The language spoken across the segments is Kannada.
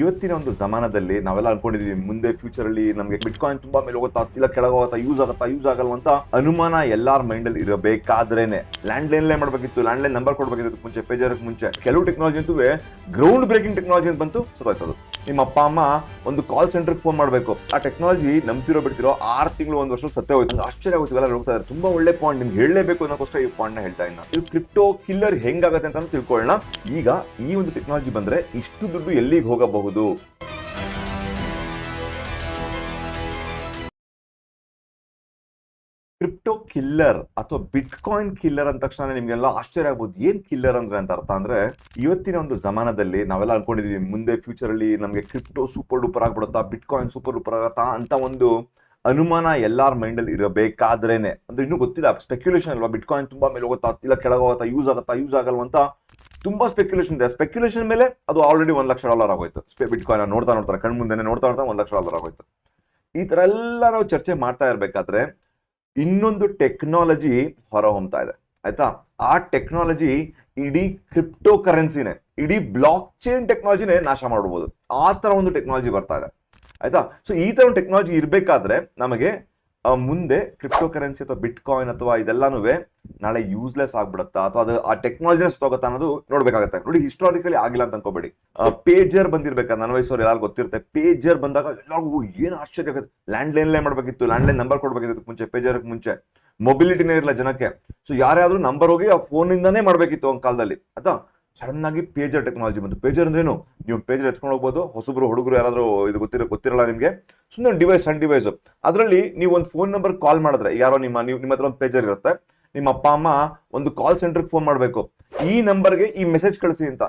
ಇವತ್ತಿನ ಒಂದು ಜಮಾನದಲ್ಲಿ ನಾವೆಲ್ಲ ಅನ್ಕೊಂಡಿದೀವಿ, ಮುಂದೆ ಫ್ಯೂಚರ್ ಅಲ್ಲಿ ನಮಗೆ ಬಿಟ್ ಕಾಯಿನ್ ತುಂಬಾ ಮೇಲೆ ಹೋಗುತ್ತಾ, ಇಲ್ಲ ಕೆಳಗೋಗುತ್ತಾ ಯೂಸ್ ಆಗುತ್ತಾ ಯೂಸ್ ಆಗಲ್ಲ ಅಂತ ಅನುಮಾನ ಎಲ್ಲಾರ ಮೈಂಡ್ ಅಲ್ಲಿ ಇರಬೇಕಾದ್ರೇನೆ. ಲ್ಯಾಂಡ್ ಲೈನ್ ಮಾಡ್ಬೇಕಿತ್ತು ಲ್ಯಾಂಡ್ ಲೈನ್ ನಂಬರ್ ಕೊಡಬೇಕಿತ್ತು ಮುಂಚೆ ಪೇಜರ್ ಮುಂಚೆ. ಕೆಲವು ಟೆಕ್ನಾಲಜಿ ಅಂತೂ ಗ್ರೌಂಡ್ ಬ್ರೇಕಿಂಗ್ ಟೆಕ್ನಾಲಜಿ ಅಂತ ಬಂತು ಸದಾಯ್ತದು ನಿಮ್ಮ ಅಪ್ಪ, ಅಮ್ಮ ಒಂದು ಕಾಲ್ ಸೆಂಟರ್ಗೆ ಫೋನ್ ಮಾಡಬೇಕು. ಆ ಟೆಕ್ನಾಲಜಿ ನಂಬ್ತಿರೋ, ಬಿಡ್ತಿರೋ ಆರು ತಿಂಗಳು ಒಂದು ವರ್ಷ ಸತ್ಯ ಹೋಯ್ತು ಆಶ್ಚರ್ಯ ಆಗುತ್ತೆ ಇವೆಲ್ಲ ನೋಡ್ತಾ ಇದ್ದಾರೆ. ತುಂಬಾ ಒಳ್ಳೆ ಪಾಯಿಂಟ್ ನಿಮ್ಗೆ ಹೇಳಲೇಬೇಕು ಅನ್ನೋಕ್ಕೋಸ್ಕರ ಈ ಪಾಯಿಂಟ್ನ ಹೇಳ್ತಾ ಇನ್ನ ಇದು ಕ್ರಿಪ್ಟೋ ಕಿಲ್ಲರ್ ಹೆಂಗಾಗತ್ತೆ ಅಂತ ತಿಳ್ಕೊಳ್ಳೋಣ ಈಗ ಈ ಒಂದು ಟೆಕ್ನಾಲಜಿ ಬಂದ್ರೆ ಇಷ್ಟು ದುಡ್ಡು ಎಲ್ಲಿಗೆ ಹೋಗಬಹುದು? ಕ್ರಿಪ್ಟೋ ಕಿಲ್ಲರ್ ಅಥವಾ ಬಿಟ್ ಕಾಯಿನ್ ಕಿಲ್ಲರ್ ಅಂದ ತಕ್ಷಣ ನಿಮ್ಗೆಲ್ಲ ಆಶ್ಚರ್ಯ ಆಗ್ಬೋದು. ಏನ್ ಕಿಲ್ಲರ್ ಅಂದ್ರೆ ಅಂತ ಅರ್ಥ ಅಂದ್ರೆ ಇವತ್ತಿನ ಒಂದು ಜಮಾನದಲ್ಲಿ ನಾವೆಲ್ಲ ಅನ್ಕೊಂಡಿದೀವಿ, ಮುಂದೆ ಫ್ಯೂಚರ್ ಅಲ್ಲಿ ನಮಗೆ ಕ್ರಿಪ್ಟೋ ಸೂಪರ್ ಡೂಪರ್ ಆಗ್ಬಿಡುತ್ತಾ ಬಿಟ್ ಕಾಯಿನ್ ಸೂಪರ್ ಡೂಪರ್ ಆಗತ್ತಾ ಅಂತ ಒಂದು ಅನುಮಾನ ಎಲ್ಲಾರ ಮೈಂಡ್ ಅಲ್ಲಿ ಇರಬೇಕಾದ್ರೇನೆ. ಅಂದ್ರೆ ಇನ್ನೂ ಗೊತ್ತಿಲ್ಲ ಸ್ಪೆಕ್ಯುಲೇಷನ್ ಅಲ್ವಾ? ಬಿಟ್ ಕಾಯಿನ್ ತುಂಬಾ ಮೇಲೆ ಹೋಗುತ್ತಾ, ಇಲ್ಲ ಕೆಳಗೆ ಹೋಗುತ್ತಾ ಯೂಸ್ ಆಗುತ್ತಾ ಯೂಸ್ ಆಗಲ್ವ ಅಂತ ತುಂಬಾ ಸ್ಪೆಕ್ಯುಲೇಷನ್ ಇದೆ. ಸ್ಪೆಕ್ಯುಲೇಷನ್ ಮೇಲೆ ಅದು ಆಲ್ರೆಡಿ ಒಂದ್ ಲಕ್ಷ ಡಾಲರ್ ಆಗೋಯ್ತು. ಬಿಟ್ ಕಾಯಿನ್ ನೋಡ್ತಾ ನೋಡ್ತಾರೆ ಕಣ್ ಮುಂದೆನೆ ನೋಡ್ತಾ ನೋಡ್ತಾ ಒಂದ್ ಲಕ್ಷ ಡಾಲರ್ ಆಗೋಯ್ತು. ಈ ತರ ಎಲ್ಲ ನಾವು ಚರ್ಚೆ ಮಾಡ್ತಾ ಇರ್ಬೇಕಾದ್ರೆ ಇನ್ನೊಂದು ಟೆಕ್ನಾಲಜಿ ಹೊರ ಹೊಮ್ತಾ ಇದೆ. ಆಯ್ತಾ? ಆ ಟೆಕ್ನಾಲಜಿ ಇಡೀ ಕ್ರಿಪ್ಟೋ ಕರೆನ್ಸಿನೇ ಇಡೀ ಬ್ಲಾಕ್ ಚೈನ್ ಟೆಕ್ನಾಲಜಿನೇ ನಾಶ ಮಾಡ್ಬೋದು. ಆ ಥರ ಒಂದು ಟೆಕ್ನಾಲಜಿ ಬರ್ತಾ ಇದೆ. ಆಯ್ತಾ? ಸೊ ಈ ಥರ ಒಂದು ಟೆಕ್ನಾಲಜಿ ಇರಬೇಕಾದ್ರೆ ನಮಗೆ ಮುಂದೆ ಕ್ರಿಪ್ಟೋ ಕರೆನ್ಸಿ ಅಥವಾ ಬಿಟ್ ಕಾಯಿನ್ ಅಥವಾ ಇದೆಲ್ಲಾನು ನಾಳೆ ಯೂಸ್ಲೆಸ್ ಆಗ್ಬಿಡುತ್ತಾ? ಅಥವಾ ಅದು ಆ ಟೆಕ್ನಾಲಜಿನ ಹೋಗುತ್ತಾ ಅನ್ನೋದು ನೋಡ್ಬೇಕಾಗತ್ತೆ. ನೋಡಿ ಹಿಸ್ಟಾರಿಕಲಿ ಆಗಿಲ್ಲ ಅಂತ ಅನ್ಕೋಬೇಡಿ. ಪೇಜರ್ ಬಂದಿರ್ಬೇಕಾದ್ರೆ ನನ್ನ ವಯಸ್ಸವ್ರು ಎಲ್ಲಾರು ಗೊತ್ತಿರುತ್ತೆ ಪೇಜರ್ ಬಂದಾಗ ಎಲ್ಲರಿಗೂ ಏನು ಆಶ್ಚರ್ಯ ಆಗುತ್ತೆ. ಲ್ಯಾಂಡ್ ಲೈನ್ ಮಾಡ್ಬೇಕಿತ್ತು ಲ್ಯಾಂಡ್ ಲೈನ್ ನಂಬರ್ ಕೊಡ್ಬೇಕಿತ್ತು ಮುಂಚೆ ಪೇಜರ್ ಮುಂಚೆ. ಮೊಬಿಲಿಟಿನೇ ಇರಲ್ಲ ಜನಕ್ಕೆ. ಸೊ ಯಾರ್ಯಾದ್ರೂ ನಂಬರ್ ಹೋಗಿ ಆ ಫೋನಿಂದಾನೇ ಮಾಡ್ಬೇಕಿತ್ತು ಒಂದು ಕಾಲದಲ್ಲಿ. ಆಯ್ತಾ? ಸಡನ್ ಪೇಜರ್ ಟೆಕ್ನಾಲಜಿ ಬಂತು. ಪೇಜರ್ ಅಂದ್ರೇನು ನೀವು ಪೇಜರ್ ಎತ್ಕೊಂಡು ಹೋಗ್ಬೋದು, ಹೊಸಬ್ರು, ಹುಡುಗರು ಯಾರಾದರೂ ಇದು ಗೊತ್ತಿರೋ, ಗೊತ್ತಿರಲ್ಲ ನಿಮಗೆ. ಸುಮ್ಮನೆ ಡಿವೈಸ್ ಸಣ್ಣ ಡಿವೈಸ್ ಅದರಲ್ಲಿ ನೀವು ಒಂದು ಫೋನ್ ನಂಬರ್ ಕಾಲ್ ಮಾಡಿದ್ರೆ ಯಾರೋ ನಿಮ್ಮ, ನೀವು, ನಿಮ್ಮ ಹತ್ರ ಒಂದು ಪೇಜರ್ ಇರುತ್ತೆ, ನಿಮ್ಮ ಅಪ್ಪ, ಅಮ್ಮ ಒಂದು ಕಾಲ್ ಸೆಂಟರ್ಗೆ ಫೋನ್ ಮಾಡಬೇಕು. ಈ ನಂಬರ್ಗೆ ಈ ಮೆಸೇಜ್ ಕಳಿಸಿ ಅಂತ.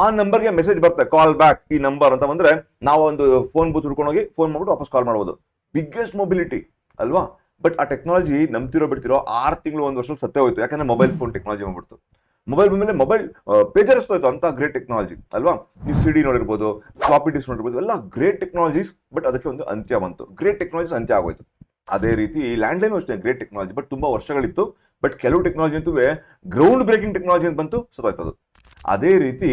ಆ ನಂಬರ್ಗೆ ಮೆಸೇಜ್ ಬರುತ್ತೆ ಕಾಲ್ ಬ್ಯಾಕ್ ಈ ನಂಬರ್ ಅಂತ ಬಂದ್ರೆ, ನಾವು ಒಂದು ಫೋನ್ ಬೂತ್ ಹುಡ್ಕೊಂಡು ಹೋಗಿ ಫೋನ್ ಮಾಡ್ಬಿಟ್ಟು ವಾಪಸ್ ಕಾಲ್ ಮಾಡ್ಬೋದು. ಬಿಗ್ಗೆಸ್ಟ್ ಮೊಬಿಲಿಟಿ ಅಲ್ವಾ? ಬಟ್ ಆ ಟೆಕ್ನಾಲಜಿ ನಂಬ್ತಿರೋ ಬಿಡ್ತಿರೋ ಆರು ತಿಂಗಳು, ಒಂದು ವರ್ಷ ಸತ್ತೇ ಹೋಯ್ತು. ಯಾಕಂದ್ರೆ ಮೊಬೈಲ್ ಫೋನ್ ಟೆಕ್ನಾಲಜಿ ಮಾಡ್ಬಿಡ್ತು ಮೊಬೈಲ್ ಮೇಲೆ ಮೊಬೈಲ್ ಪೇಜರ್ಸ್ ಇತ್ತು ಅಂತ ಗ್ರೇಟ್ ಟೆಕ್ನಾಲಜಿ ಅಲ್ವಾ? ನೀವು ಸಿ ಡಿ ನೋಡಿರ್ಬೋದು ಫ್ಲಾಪಿ ಡಿಸ್ ನೋಡಿರ್ಬೋದು, ಎಲ್ಲ ಗ್ರೇಟ್ ಟೆಕ್ನಾಲಜೀಸ್ ಬಟ್ ಅದಕ್ಕೆ ಒಂದು ಅಂತ್ಯ ಬಂತು. ಗ್ರೇಟ್ ಟೆಕ್ನಾಲಜೀಸ್ ಅಂತ್ಯ ಆಗೋಯ್ತು. ಅದೇ ರೀತಿ ಲ್ಯಾಂಡ್ ಲೈನ್ ಅಷ್ಟೇ ಗ್ರೇಟ್ ಟೆಕ್ನಾಲಜಿ ಬಟ್ ತುಂಬಾ ವರ್ಷಗಳಿತ್ತು. ಬಟ್ ಕೆಲವು ಟೆಕ್ನಾಲಜಿ ಅಂತೂ ಗ್ರೌಂಡ್ ಬ್ರೇಕಿಂಗ್ ಟೆಕ್ನಾಲಜಿ ಅಂತ ಬಂತು ಸದೋಯ್ತದು ಅದೇ ರೀತಿ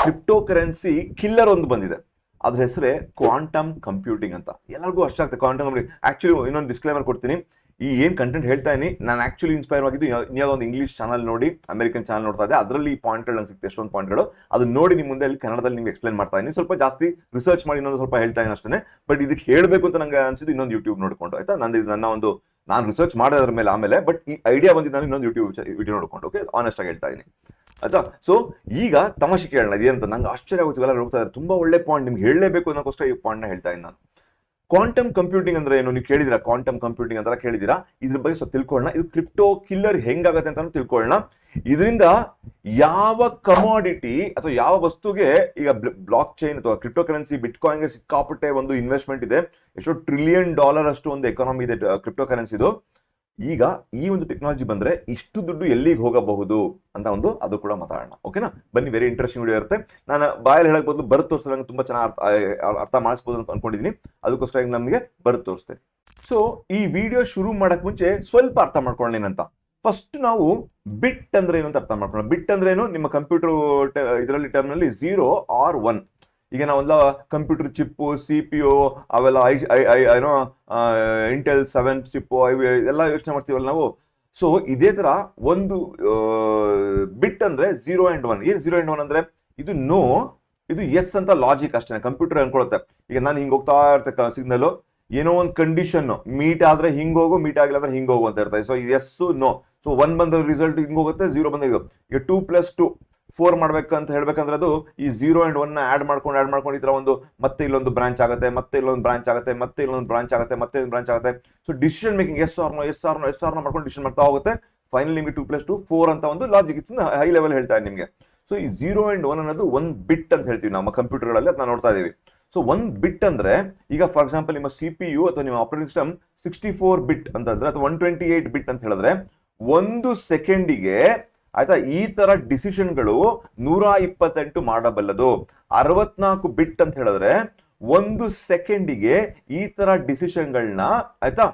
ಕ್ರಿಪ್ಟೋ ಕರೆನ್ಸಿ ಕಿಲ್ಲರ್ ಒಂದು ಬಂದಿದೆ. ಅದ್ರ ಹೆಸರೇ ಕ್ವಾಂಟಮ್ ಕಂಪ್ಯೂಟಿಂಗ್ ಅಂತ. ಎಲ್ಲರಿಗೂ ಅಷ್ಟ ಆಗ್ತದೆ ಕ್ವಾಂಟಮ್ ಕಂಪ್ಯೂಟಿಂಗ್ ಆಕ್ಚುಲಿ ಇನ್ನೊಂದು ಡಿಸ್ಕ್ಲೇಮರ್ ಕೊಡ್ತೀನಿ. ಈ ಏನ್ ಕಂಟೆಂಟ್ ಹೇಳ್ತಾ ಇದ್ದೀನಿ ನಾನು ಆಕ್ಚುಲಿ ಇನ್ಸ್ಪೈರ್ ಆಗಿದ್ದು ಯಾವುದೋ ಒಂದು ಇಂಗ್ಲಿಷ್ ಚಾನಲ್ ನೋಡಿ ಅಮೆರಿಕನ್ ಚಾನಲ್ ನೋಡ್ತಾ ಇದ್ದೆ. ಅದರಲ್ಲಿ ಈ ಪಾಯಿಂಟ್ಗಳು ನಂಗೆ ಸಿಕ್ತೆ, ಎಷ್ಟೊಂದು ಪಾಯಿಂಟ್ಗಳು ಅದನ್ನ ನೋಡಿ ನಿಮ್ಮ ಮುಂದೆ ಅಲ್ಲಿ ಕನ್ನಡದಲ್ಲಿ ನಿಮ್ಗೆ ಎಕ್ಸ್ಪ್ಲೇನ್ ಮಾಡ್ತಾ ಇದೀನಿ. ಸ್ವಲ್ಪ ಜಾಸ್ತಿ ರಿಸರ್ಚ್ ಮಾಡಿ ಇನ್ನೊಂದು ಸ್ವಲ್ಪ ಹೇಳ್ತಾ ಇದೀನಿ ಅಷ್ಟೇ ಬಟ್ ಇದಕ್ಕೆ ಹೇಳಬೇಕು ಅಂತ ನಂಗೆ ಅನ್ಸಿದ್ದು ಇನ್ನೊಂದು ಯೂಟ್ಯೂಬ್ ನೋಡ್ಕೊಂಡು, ಆಯ್ತಾ? ಇದು ನನ್ನ ಒಂದು, ನಾನು ರಿಸರ್ಚ್ ಮಾಡೋದ್ರ ಮೇಲೆ ಆಮೇಲೆ ಬಟ್ ಈ ಐಡಿಯಾ ಬಂದಿದ್ದು ನಾನು ಇನ್ನೊಂದು ಯೂಟ್ಯೂಬ್ ವಿಡಿಯೋ ನೋಡ್ಕೊಂಡು ಓಕೆ ಆನೆಸ್ಟ್ ಆಗಿ ಹೇಳ್ತಾ ಇದೀನಿ. ಆಯ್ತಾ? ಸೊ ಈಗ ತಮಾಷೆ ಕೇಳೋಣ ಇದೇನಂತ ನಂಗೆ ಆಶ್ಚರ್ಯ ಆಗುತ್ತೆ ಎಲ್ಲ ನೋಡ್ತಾ ಇದ್ದಾರೆ. ತುಂಬಾ ಒಳ್ಳೆ ಪಾಯಿಂಟ್ ನಿಮ್ಗೆ ಹೇಳಲೇಬೇಕು ಅನ್ನೋಕ್ಕೋಸ್ಕರ ಈ ಪಾಯಿಂಟ್ನ ಹೇಳ್ತಾ ಇದ್ದೀನಿ ನಾನು. ಕ್ವಾಂಟಮ್ ಕಂಪ್ಯೂಟಿಂಗ್ ಅಂದ್ರೆ ಏನು? ನೀವು ಕೇಳಿದಿರಾ ಕ್ವಾಂಟಮ್ ಕಂಪ್ಯೂಟಿಂಗ್ ಅಂತ ಕೇಳಿದಿರಾ ಇದ್ರ ಬಗ್ಗೆ ಸ್ವಲ್ಪ ತಿಳ್ಕೊಳ್ಳೋಣ. ಇದು ಕ್ರಿಪ್ಟೋ ಕಿಲ್ಲರ್ ಹೆಂಗಾಗತ್ತೆ ಅಂತ ತಿಳ್ಕೊಳ್ಳೋಣ. ಇದರಿಂದ ಯಾವ ಕಮಾಡಿಟಿ ಅಥವಾ ಯಾವ ವಸ್ತುಗೆ ಈಗ ಬ್ಲಾಕ್ ಚೈನ್ ಅಥವಾ ಕ್ರಿಪ್ಟೋ ಕರೆನ್ಸಿ ಬಿಟ್ ಕಾಯಿನ್ಗೆ ಸಿಕ್ಕಾಪಟ್ಟೆ ಒಂದು ಇನ್ವೆಸ್ಟ್ಮೆಂಟ್ ಇದೆ. ಎಷ್ಟೋ ಟ್ರಿಲಿಯನ್ ಡಾಲರ್ ಅಷ್ಟು ಒಂದು ಎಕಾನಮಿ ಇದೆ ಕ್ರಿಪ್ಟೋ ಕರೆನ್ಸಿದು ಈಗ ಈ ಒಂದು ಟೆಕ್ನಾಲಜಿ ಬಂದ್ರೆ ಇಷ್ಟು ದುಡ್ಡು ಎಲ್ಲಿಗೆ ಹೋಗಬಹುದು ಅಂತ ಒಂದು ಅದು ಕೂಡ ಮಾತಾಡೋಣ. ಓಕೆನಾ ಬನ್ನಿ ವೆರಿ ಇಂಟ್ರೆಸ್ಟಿಂಗ್ ವಿಡಿಯೋ ಇರುತ್ತೆ. ನಾನು ಬಾಯಲ್ಲಿ ಹೇಳಕ್ ಬದಲು ಬರುತ್ತೆ ತೋರಿಸಿದಂಗೆ ತುಂಬ ಚೆನ್ನಾಗಿ ಅರ್ಥ ಅರ್ಥ ಮಾಡಿಸ್ಬೋದು ಅಂತ ಅನ್ಕೊಂಡಿದ್ದೀನಿ ಅದಕ್ಕೋಸ್ಕರ ನಮಗೆ ಬರ್ ತೋರಿಸ್ತೇನೆ. ಸೊ ಈ ವಿಡಿಯೋ ಶುರು ಮಾಡಕ್ ಮುಂಚೆ ಸ್ವಲ್ಪ ಅರ್ಥ ಮಾಡ್ಕೊಳ್ಳೋಣ ಅಂತ ಫಸ್ಟ್ ನಾವು ಬಿಟ್ ಅಂದ್ರೆ ಏನು ಅಂತ ಅರ್ಥ ಮಾಡ್ಕೊಳ್ಳೋಣ. ಬಿಟ್ ಅಂದ್ರೆ ಏನು? ನಿಮ್ಮ ಕಂಪ್ಯೂಟರ್ ಇದರಲ್ಲಿ ಟರ್ಮ್ನಲ್ಲಿ ಝೀರೋ ಆರ್ ಒನ್ ಈಗ ನಾವೆಲ್ಲ computer chip C P U ಅವೆಲ್ಲ ಐ ಐ ಐ ಏನೋ ಇಂಟೆಲ್ ಸೆವೆನ್ ಚಿಪ್ಪು ಐ ಎಲ್ಲ ಯೋಚನೆ ಮಾಡ್ತೀವಲ್ಲ ನಾವು. ಸೊ ಇದೇ ಥರ ಒಂದು ಬಿಟ್ ಅಂದರೆ ಝೀರೋ ಆ್ಯಂಡ್ ಒನ್ ಏನು ಝೀರೋ ಆ್ಯಂಡ್ ಒನ್ ಅಂದರೆ? ಇದು ನೋ ಇದು ಎಸ್ ಅಂತ ಲಾಜಿಕ್ ಅಷ್ಟೇ ಕಂಪ್ಯೂಟರ್ ಅನ್ಕೊಳುತ್ತೆ. ಈಗ ನಾನು ಹಿಂಗೆ ಹೋಗ್ತಾ ಇರ್ತೆ ಸಿಗ್ನಲು ಏನೋ ಒಂದು ಕಂಡೀಷನ್ ಮೀಟ್ ಆದರೆ ಹಿಂಗೆ ಹೋಗು ಮೀಟ್ ಆಗಿಲ್ಲ ಅಂದರೆ ಹಿಂಗೆ ಹೋಗು ಅಂತ ಇರ್ತದೆ so yes no so one ಬಂದ ರಿಸಲ್ಟ್ ಹಿಂಗೆ ಹೋಗುತ್ತೆ ಝೀರೋ ಬಂದ ಇದು. ಈಗ ಟೂ ಪ್ಲಸ್ ಟು ಫೋರ್ ಅಂತ ಹೇಳ್ಬೇಕಂದ್ರೆ ಅದು ಈ ಝೀರೋ ಅಂಡ್ ಒನ್ ಆಡ್ ಮಾಡ್ಕೊಂಡು ಆಡ್ ಮಾಡ್ಕೊಂಡು ಈ ಥರ ಒಂದು ಮತ್ತೆ ಇಲ್ಲೊಂದು ಬ್ರಾಂಚ್ ಆಗುತ್ತೆ, ಮತ್ತೆ ಇಲ್ಲೊಂದು ಬ್ರಾಂಚ್ ಆಗುತ್ತೆ, ಮತ್ತೆ ಇಲ್ಲೊಂದು ಬ್ರಾಂಚ್ ಆಗುತ್ತೆ, ಮತ್ತೆ ಒಂದು ಬ್ರಾಂಚ್ ಆಗುತ್ತೆ. So decision making yes or no yes or no yes or no ಮಾಡ್ಕೊಂಡು ಡಿಸಿಷನ್ ಮಾಡ್ತಾ ಹೋಗುತ್ತೆ. ಫೈನಲ್ ನಿಮಗೆ ಟೂ ಪ್ಲಸ್ ಟು ಫೋರ್ ಅಂತ ಒಂದು ಲಾಜಿಕ್ ಇತ್ತು. ಹೈ ಲೆವೆಲ್ ಹೇಳ್ತಾ ನಿಮಗೆ. ಸೊ ಈ ಝೀರೋ ಅಂಡ್ ಒನ್ ಅನ್ನೋದು ಒಂದು ಬಿಟ್ ಅಂತ ಹೇಳ್ತೀವಿ ನಮ್ಮ ಕಂಪ್ಯೂಟರ್ಗಳಲ್ಲಿ ಅದನ್ನ ನೋಡ್ತಾ ಇದೀವಿ. ಸೊ ಒನ್ ಬಿಟ್ ಅಂದ್ರೆ, ಈಗ ಫಾರ್ ಎಕ್ಸಾಂಪಲ್ ನಿಮ್ಮ ಸಿ ಪಿ ಯು ಅಥವಾ ನಿಮ್ಮ operating system sixty four bit ಅಂತಂದ್ರೆ, ಅಥವಾ ಒನ್ ಟ್ವೆಂಟಿ ಏಟ್ ಬಿಟ್ ಅಂತ ಹೇಳಿದ್ರೆ, ಒಂದು ಸೆಕೆಂಡಿಗೆ ಆಯ್ತಾ, ಈ ತರ ಡಿಸಿಷನ್ಗಳು ನೂರ ಇಪ್ಪತ್ತೆಂಟು ಮಾಡಬಲ್ಲದು. ಅರವತ್ನಾಲ್ಕು ಬಿಟ್ ಅಂತ ಹೇಳಿದ್ರೆ ಒಂದು ಸೆಕೆಂಡಿಗೆ ಈ ತರ ಡಿಸಿಷನ್ಗಳನ್ನ ಆಯ್ತಾ,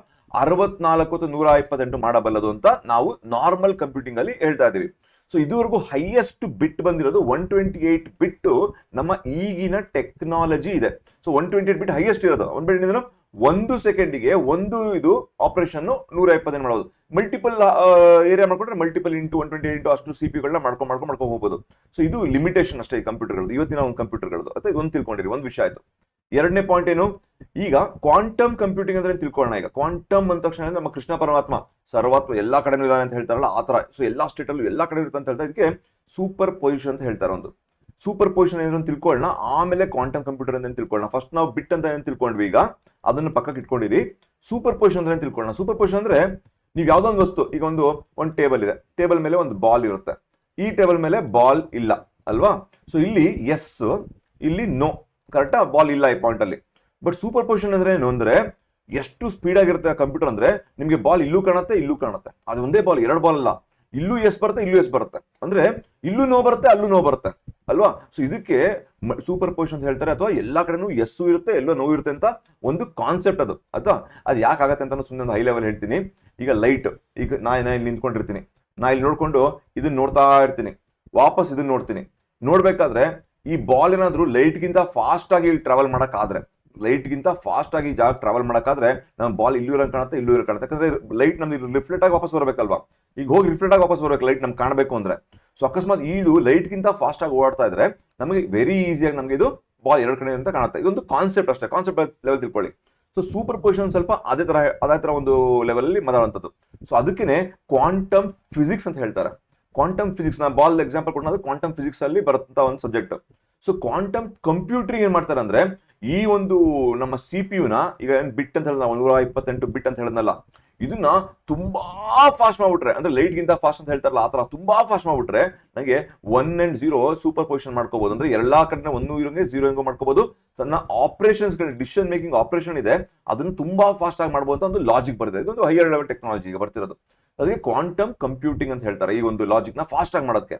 ಅರವತ್ನಾಲ್ಕು ಅಥವಾ ನೂರ ಇಪ್ಪತ್ತೆಂಟು ಮಾಡಬಲ್ಲದು ಅಂತ ನಾವು ನಾರ್ಮಲ್ ಕಂಪ್ಯೂಟಿಂಗ್ ಅಲ್ಲಿ ಹೇಳ್ತಾ ಇದೀವಿ ಸೊ ಇದುವರೆಗೂ ಹೈಯೆಸ್ಟ್ ಬಿಟ್ ಬಂದಿರೋದು ಒನ್ ಟ್ವೆಂಟಿ ಏಟ್ ಬಿಟ್ಟು ನಮ್ಮ ಈಗಿನ ಟೆಕ್ನಾಲಜಿ ಇದೆ. So one twenty eight bit highest ಇರೋದು. ಒನ್ ಬಿಟ್ ಅಂದ್ರೆ ಒಂದು ಸೆಕೆಂಡಿಗೆ ಒಂದು ಇದು ಆಪರೇಷನ್ ನೂರ ಇಪ್ಪತ್ತೈದು ಮಾಡೋದು. ಮಲ್ಟಿಪಲ್ ಏರಿಯಾ ಮಾಡ್ಕೊಂಡ್ರೆ multiple into one twenty into ಅಷ್ಟು ಸಿ ಪಿಗಳನ್ನ ಮಾಡ್ಕೊಂಡು ಮಾಡ್ಕೊಂಡು ಮಾಡ್ಕೊಂಡು ಹೋಗ್ಬೋದು. ಸೊ ಇದು ಲಿಮಿಟೇಷನ್ ಅಷ್ಟೇ ಈ ಕಂಪ್ಯೂಟರ್ಗಳದ್ದು. ಇವತ್ತಿನ ಒಂದು ಕಂಪ್ಯೂಟರ್ಗಳದ್ದು. ಅಥವಾ ಒಂದು ತಿಳ್ಕೊಂಡಿರಿ, ಒಂದು ವಿಷಯ ಆಯ್ತು. ಎರಡನೇ ಪಾಯಿಂಟ್ ಏನು? ಈಗ ಕ್ವಾಂಟಮ್ ಕಂಪ್ಯೂಟಿಂಗ್ ಅಂದ್ರೆ ತಿಳ್ಕೊಳ್ಳೋಣ ಈಗ? ಕ್ವಾಂಟಮ್ ಅಂದ ತಕ್ಷಣ ನಮ್ಮ ಕೃಷ್ಣ ಪರಮಾತ್ಮ ಸರ್ವಾತ್ಮ ಎಲ್ಲಾ ಕಡೆನೂ ಇದ್ದಾನೆ ಅಂತ ಹೇಳ್ತಾರಲ್ಲ, ಆ ತರ ಸೊ ಎಲ್ಲಾ ಸ್ಟೇಟ್ ಅಲ್ಲೂ ಎಲ್ಲಾ ಕಡೆ ಇರುತ್ತೆ ಅಂತ ಹೇಳ್ತಾರೆ ಇದಕ್ಕೆ ಸೂಪರ್ ಪೊಸಿಷನ್ ಅಂತ ಹೇಳ್ತಾರೆ ಒಂದು. ಸೂಪರ್ ಪೊಸಿಷನ್ ಏನು ಅಂತ ತಿಳ್ಕೊಳ್ಳೋಣ ಆಮೇಲೆ ಕ್ವಾಂಟಮ್ ಕಂಪ್ಯೂಟರ್ ಅಂತ ತಿಳ್ಕೊಳ್ಳೋಣ ಫಸ್ಟ್ ನಾವು ಬಿಟ್ ಅಂತ ಏನು ತಿಳ್ಕೊಂಡ್ವಿ ಈಗ, ಅದನ್ನ ಪಕ್ಕಕ್ಕೆ ಇಟ್ಕೊಂಡಿರಿ. ಸೂಪರ್ ಪೊಸಿಷನ್ ಅಂದ್ರೆ ಏನು ತಿಳ್ಕೊಳ್ಳೋಣ ಸೂಪರ್ ಪೊಸಿಷನ್ ಅಂದ್ರೆ ನೀವು ಯಾವುದೋ ಒಂದು ವಸ್ತು, ಈಗ ಒಂದು ಒಂದು ಟೇಬಲ್ ಇದೆ. ಟೇಬಲ್ ಮೇಲೆ ಒಂದು ಬಾಲ್ ಇರುತ್ತೆ. ಈ ಟೇಬಲ್ ಮೇಲೆ ಬಾಲ್ ಇಲ್ಲ, ಅಲ್ವಾ? ಸೊ ಇಲ್ಲಿ ಎಸ್ ಇಲ್ಲಿ ನೋ ಕರೆಕ್ಟಾ ಬಾಲ್ ಇಲ್ಲ ಈ ಪಾಯಿಂಟ್ ಅಲ್ಲಿ. ಬಟ್ ಸೂಪರ್ ಪೊಸಿಷನ್ ಅಂದ್ರೆ ಏನು ಅಂದ್ರೆ, ಎಷ್ಟು ಸ್ಪೀಡ್ ಆಗಿರುತ್ತೆ ಕಂಪ್ಯೂಟರ್ ಅಂದ್ರೆ, ನಿಮಗೆ ಬಾಲ್ ಇಲ್ಲೂ ಕಾಣುತ್ತೆ ಇಲ್ಲೂ ಕಾಣುತ್ತೆ. ಅದು ಒಂದೇ ಬಾಲ್, ಎರಡು ಬಾಲ್ ಅಲ್ಲ. ಇಲ್ಲೂ ಎಸ್ ಬರುತ್ತೆ, ಇಲ್ಲೂ ಎಸ್ ಬರುತ್ತೆ. ಅಂದ್ರೆ ಇಲ್ಲೂ ನೋ ಬರುತ್ತೆ, ಅಲ್ಲೂ ನೋ ಬರುತ್ತೆ. ಅಲ್ವಾ? ಸೊ ಇದಕ್ಕೆ ಸೂಪರ್ ಪೊಸಿಷನ್ ಅಂತ ಹೇಳ್ತಾರೆ, ಅಥವಾ ಎಲ್ಲಾ ಕಡೆನೂ ಎಸ್ಸು ಇರುತ್ತೆ, ಎಲ್ಲೋ ನೋವು ಇರುತ್ತೆ ಅಂತ ಒಂದು ಕಾನ್ಸೆಪ್ಟ್ ಅದು. ಅಥವಾ ಅದು ಯಾಕೆ ಆಗತ್ತೆ ಅಂತ ಸುಮ್ಮನೆ ಒಂದು ಹೈ ಲೆವೆಲ್ ಹೇಳ್ತೀನಿ. ಈಗ ಲೈಟ್ ಈಗ ನಾ ಇಲ್ಲಿ ನಿಂತ್ಕೊಂಡಿರ್ತೀನಿ. ನಾ ಇಲ್ಲಿ ನೋಡ್ಕೊಂಡು ಇದನ್ನ ನೋಡ್ತಾ ಇರ್ತೀನಿ. ವಾಪಸ್ ಇದನ್ನ ನೋಡ್ತೀನಿ. ನೋಡ್ಬೇಕಾದ್ರೆ ಈ ಬಾಲ್ ಏನಾದ್ರು ಫಾಸ್ಟ್ ಆಗಿ ಇಲ್ಲಿ ಟ್ರಾವೆಲ್ ಮಾಡಕ್ ಆದ್ರೆ ಲೈಟ್ಗಿಂತ ಫಾಸ್ಟ್ ಆಗಿ ಜಾಗ ಟ್ರಾವೆಲ್ ಮಾಡೋಕ್ಕಾದ್ರೆ ನಮ್ಮ ಬಾಲ್ ಇಲ್ಲೂ ಇರೋ ಕಾಣುತ್ತೆ, ಇಲ್ಲೂ ಇರೋ ಕಾಣುತ್ತೆ. ಯಾಕಂದ್ರೆ ಲೈಟ್ ನಮ್ಗೆ ರಿಫ್ಲೆಕ್ಟ್ ಆಗಿ ವಾಪಸ್ ಬರಬೇಕಲ್ವಾ? ಈಗ ಹೋಗಿ ರಿಫ್ಲೆಕ್ಟ್ ಆಗಿ ವಾಪಸ್ ಬರಬೇಕು ಲೈಟ್ ನಮ್ಗೆ ಕಾಣಬೇಕು ಅಂದ್ರೆ. ಸೊ ಅಕಸ್ಮಾತ್ ಇದು ಲೈಟ್ಗಿಂತ ಫಾಸ್ಟ್ ಆಗಿ ಓಡಾಡ್ತಾ ಇದ್ರೆ ನಮಗೆ ವೆರಿ ಈಸಿಯಾಗಿ ನಮಗೆ ಇದು ಬಾಲ್ ಎರಡು ಕಡೆ ಅಂತ ಕಾಣುತ್ತೆ. ಇದೊಂದು ಕಾನ್ಸೆಪ್ಟ್ ಅಷ್ಟೇ. ಕಾನ್ಸೆಪ್ಟ್ ಲೆವೆಲ್ ತಿಳ್ಕೊಳ್ಳಿ. ಸೊ ಸೂಪರ್ ಪೊಸಿಷನ್ ಸ್ವಲ್ಪ ಅದೇ ತರ ಅದೇ ತರ ಒಂದು ಲೆವೆಲ್ ಅಲ್ಲಿ ಮಾತಾಡುವಂಥದ್ದು. ಸೊ ಅದಕ್ಕೇನೆ ಕ್ವಾಂಟಮ್ ಫಿಸಿಕ್ಸ್ ಅಂತ ಹೇಳ್ತಾರೆ. ಕ್ವಾಂಟಮ್ ಫಿಸಿಕ್ಸ್ ನಾ ಬಾಲ್ ಎಕ್ಸಾಂಪಲ್ ಕೊಡೋದು ಕ್ವಾಂಟಮ್ ಫಿಸಿಕ್ಸ್ ಅಲ್ಲಿ ಬರುತ್ತಂತ ಒಂದು ಸಬ್ಜೆಕ್ಟ್ ಸೊ ಕ್ವಾಂಟಮ್ ಕಂಪ್ಯೂಟರ್ ಏನ್ ಮಾಡ್ತಾರೆ ಅಂದ್ರೆ ಈ ಒಂದು ನಮ್ಮ ಸಿ ಪಿ ಯುನ ಈಗ ಏನು ಬಿಟ್ ಅಂತ ಹೇಳಿದ್ನಲ್ಲ ನೂರ ಇಪ್ಪತ್ತೆಂಟು ಬಿಟ್ ಅಂತ ಹೇಳಿದ್ನಲ್ಲ, ಇದನ್ನ ತುಂಬಾ ಫಾಸ್ಟ್ ಮಾಡ್ಬಿಟ್ರೆ, ಅಂದ್ರೆ ಲೈಟ್ ಗಿಂತ ಫಾಸ್ಟ್ ಅಂತ ಹೇಳ್ತಾರಲ್ಲ, ಆ ತರ ತುಂಬಾ ಫಾಸ್ಟ್ ಮಾಡ್ಬಿಟ್ರೆ ನನಗೆ one and zero superposition ಮಾಡ್ಕೋಬಹುದು ಅಂದ್ರೆ ಎಲ್ಲಾ ಕಡೆ ಒಂದು ಇರೋಂಗೆ ಜೀರೋ ಹೆಂಗೋ ಮಾಡ್ಕೋಬಹುದು ಸಣ್ಣ ಆಪರೇಷನ್ಸ್ ಡಿಸಿಷನ್ ಮೇಕಿಂಗ್ ಆಪರೇಷನ್ ಇದೆ. ಅದನ್ನು ತುಂಬಾ ಫಾಸ್ಟ್ ಆಗಿ ಮಾಡಬಹುದು ಒಂದು ಲಾಜಿಕ್ ಬರುತ್ತೆ ಇದೊಂದು ಹೈಯರ್ ಲೆವೆಲ್ ಟೆಕ್ನಾಲಜಿ ಬರ್ತಿರೋದು. ಅದಕ್ಕೆ ಕ್ವಾಂಟಮ್ ಕಂಪ್ಯೂಟಿಂಗ್ ಅಂತ ಹೇಳ್ತಾರೆ ಈ ಒಂದು ಲಾಜಿಕ್ನ ಫಾಸ್ಟ್ ಆಗಿ ಮಾಡೋದಕ್ಕೆ.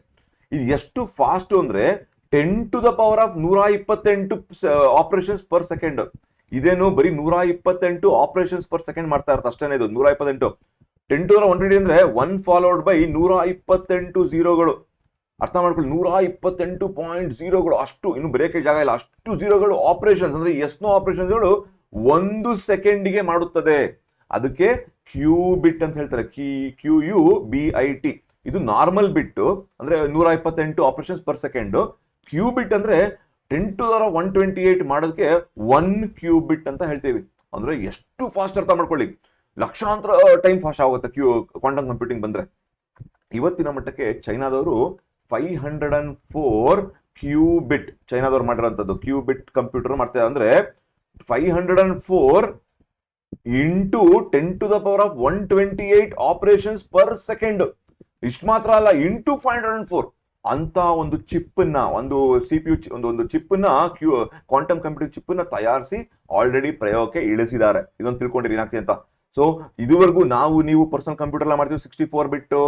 ಇದು ಎಷ್ಟು ಫಾಸ್ಟ್ ಅಂದ್ರೆ ten to the power of ನೂರ ಇಪ್ಪತ್ತೆಂಟು ಆಪರೇಷನ್ಸ್ ಪರ್ ಸೆಕೆಂಡ್ ಇದೇನು ಬರೀ ನೂರ ಇಪ್ಪತ್ತೆಂಟು ಆಪರೇಷನ್ಸ್ ಪರ್ ಸೆಕೆಂಡ್ ಮಾಡ್ತಾ ಇರುತ್ತೆ ಅಷ್ಟೇನೆ ಇದು ನೂರ ಇಪ್ಪತ್ತೆಂಟು ಟೆನ್ ಟು ಒನ್ ಟ್ವೆಂಟಿ ಅಂದ್ರೆ ಒನ್ ಫಾಲೋಡ್ ಬೈ ನೂರ ಇಪ್ಪತ್ತೆಂಟು ಝೀರೋಗಳು ಅರ್ಥ ಮಾಡ್ಕೊಳ್ಳಿ ನೂರ ಇಪ್ಪತ್ತೆಂಟು ಪಾಯಿಂಟ್ ಜೀರೋಗಳು ಅಷ್ಟು, ಇನ್ನು ಬ್ರೇಕ್ ಜಾಗ ಇಲ್ಲ, ಅಷ್ಟು ಝೀರೋಗಳು ಆಪರೇಷನ್ಸ್ ಅಂದ್ರೆ ಎಸ್ನೋ ಆಪರೇಷನ್ಸ್ಗಳು ಒಂದು ಸೆಕೆಂಡಿಗೆ ಮಾಡುತ್ತದೆ. ಅದಕ್ಕೆ ಕ್ಯೂ ಬಿಟ್ ಅಂತ ಹೇಳ್ತಾರೆ ಕಿ Q U B I T ಇದು ನಾರ್ಮಲ್ ಬಿಟ್ಟು ಅಂದ್ರೆ ನೂರ ಇಪ್ಪತ್ತೆಂಟು ಆಪರೇಷನ್ಸ್ ಪರ್ ಸೆಕೆಂಡ್ ಕ್ಯೂ ಅಂದರೆ ಅಂದ್ರೆ ಟೆನ್ ಟು ದರ ಒನ್ ಟ್ವೆಂಟಿ ಏಯ್ಟ್ ಮಾಡೋದಕ್ಕೆ ಒನ್ ಕ್ಯೂಬಿಟ್ ಅಂತ ಹೇಳ್ತೀವಿ. ಅಂದ್ರೆ ಎಷ್ಟು ಫಾಸ್ಟ್ ಅರ್ಥ ಮಾಡ್ಕೊಳ್ಳಿ. ಲಕ್ಷಾಂತರ ಟೈಮ್ ಫಾಸ್ಟ್ ಆಗುತ್ತೆ ಕ್ಯೂ ಕ್ವಾಂಟಮ್ ಕಂಪ್ಯೂಟಿಂಗ್ ಬಂದ್ರೆ. ಇವತ್ತಿನ ಮಟ್ಟಕ್ಕೆ ಚೈನಾದವರು five hundred and four qubit, ಚೈನಾದವ್ರು ಮಾಡಿರೋಂಥದ್ದು ಕ್ಯೂಬಿಟ್ ಕಂಪ್ಯೂಟರ್ ಮಾಡ್ತಾರೆ. ಅಂದ್ರೆ five hundred and four into ten to the power of one twenty eight operations per second ಇಷ್ಟು ಮಾತ್ರ ಅಲ್ಲ, into five hundred and four ಅಂತ ಒಂದು ಚಿಪ್ನ ಒಂದು ಸಿ ಪಿ ಯು ಒಂದು ಒಂದು ಚಿಪ್ಪನ್ನ, ಕ್ಯೂ, ಕ್ವಾಂಟಮ್ ಕಂಪ್ಯೂಟರ್ ಚಿಪ್ಪನ್ನ ತಯಾರಿಸಿ ಆಲ್ರೆಡಿ ಪ್ರಯೋಗಕ್ಕೆ ಇಳಿಸಿದ್ದಾರೆ. ಇದೊಂದು ತಿಳ್ಕೊಂಡಿರಿ ಏನಾಗ್ತಿ ಅಂತ. ಸೊ ಇದುವರೆಗೂ ನಾವು, ನೀವು ಪರ್ಸನಲ್ ಕಂಪ್ಯೂಟರ್ ಎಲ್ಲ ಮಾಡ್ತೀವಿ ಸಿಕ್ಸ್ಟಿ ಫೋರ್ ಬಿಟ್ಟು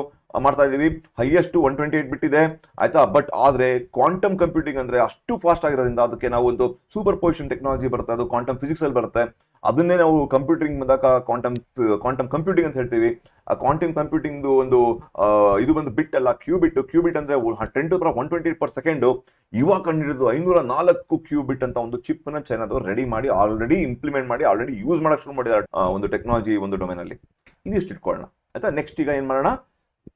ಮಾಡ್ತಾ ಇದೀವಿ ಹೈಯೆಸ್ಟ್ ಒನ್ ಟ್ವೆಂಟಿ ಏಟ್ ಬಿಟ್ಟಿದೆ ಆಯ್ತಾ? ಬಟ್ ಆದ್ರೆ ಕ್ವಾಂಟಮ್ ಕಂಪ್ಯೂಟಿಂಗ್ ಅಂದ್ರೆ ಅಷ್ಟು ಫಾಸ್ಟ್ ಆಗಿರೋದ್ರಿಂದ, ಅದಕ್ಕೆ ನಾವು ಒಂದು ಸೂಪರ್ ಪೊಸಿಷನ್ ಟೆಕ್ನಾಲಜಿ ಬರುತ್ತೆ, ಅದು ಕ್ವಾಂಟಮ್ ಫಿಸಿಕ್ಸ್ ಅಲ್ಲಿ ಬರುತ್ತೆ. ಅದನ್ನೇ ನಾವು ಕಂಪ್ಯೂಟಿಂಗ್ ಬಂದಾಗ ಕ್ವಾಂಟಮ್ ಕ್ವಾಂಟಮ್ ಕಂಪ್ಯೂಟಿಂಗ್ ಅಂತ ಹೇಳ್ತೀವಿ. ಆ ಕ್ವಾಂಟಮ್ ಕಂಪ್ಯೂಟಿಂಗ್ ಒಂದು ಇದು ಬಂದು ಬಿಟ್ ಅಲ್ಲ ಕ್ಯೂಬಿಟ್ ಕ್ಯೂಬಿಟ್ ಕ್ಯೂ ಅಂದ್ರೆ ten to one twenty per second ಇವಾಗ ಕಂಡಿಡಿದು ಐನೂರ ನಾಲ್ಕು ಕ್ಯೂಬಿಟ್ ಅಂತ ಒಂದು ಚಿಪ್ನ ಚೈನಾದವರು ರೆಡಿ ಮಾಡಿ ಆಲ್ರೆಡಿ ಇಂಪ್ಲಿಮೆಂಟ್ ಮಾಡಿ ಆಲ್ರೆಡಿ ಯೂಸ್ ಮಾಡಕ್ ಶುರು ಮಾಡಿದ್ದಾರೆ ಒಂದು ಟೆಕ್ನಾಲಜಿ ಒಂದು ಡೊಮೈನ್ ಅಲ್ಲಿ. ಇದಿಷ್ಟು ಇಟ್ಕೊಳ್ಳೋಣ ಆಯ್ತಾ? ನೆಕ್ಸ್ಟ್ ಈಗ ಏನ್ ಮಾಡೋಣ?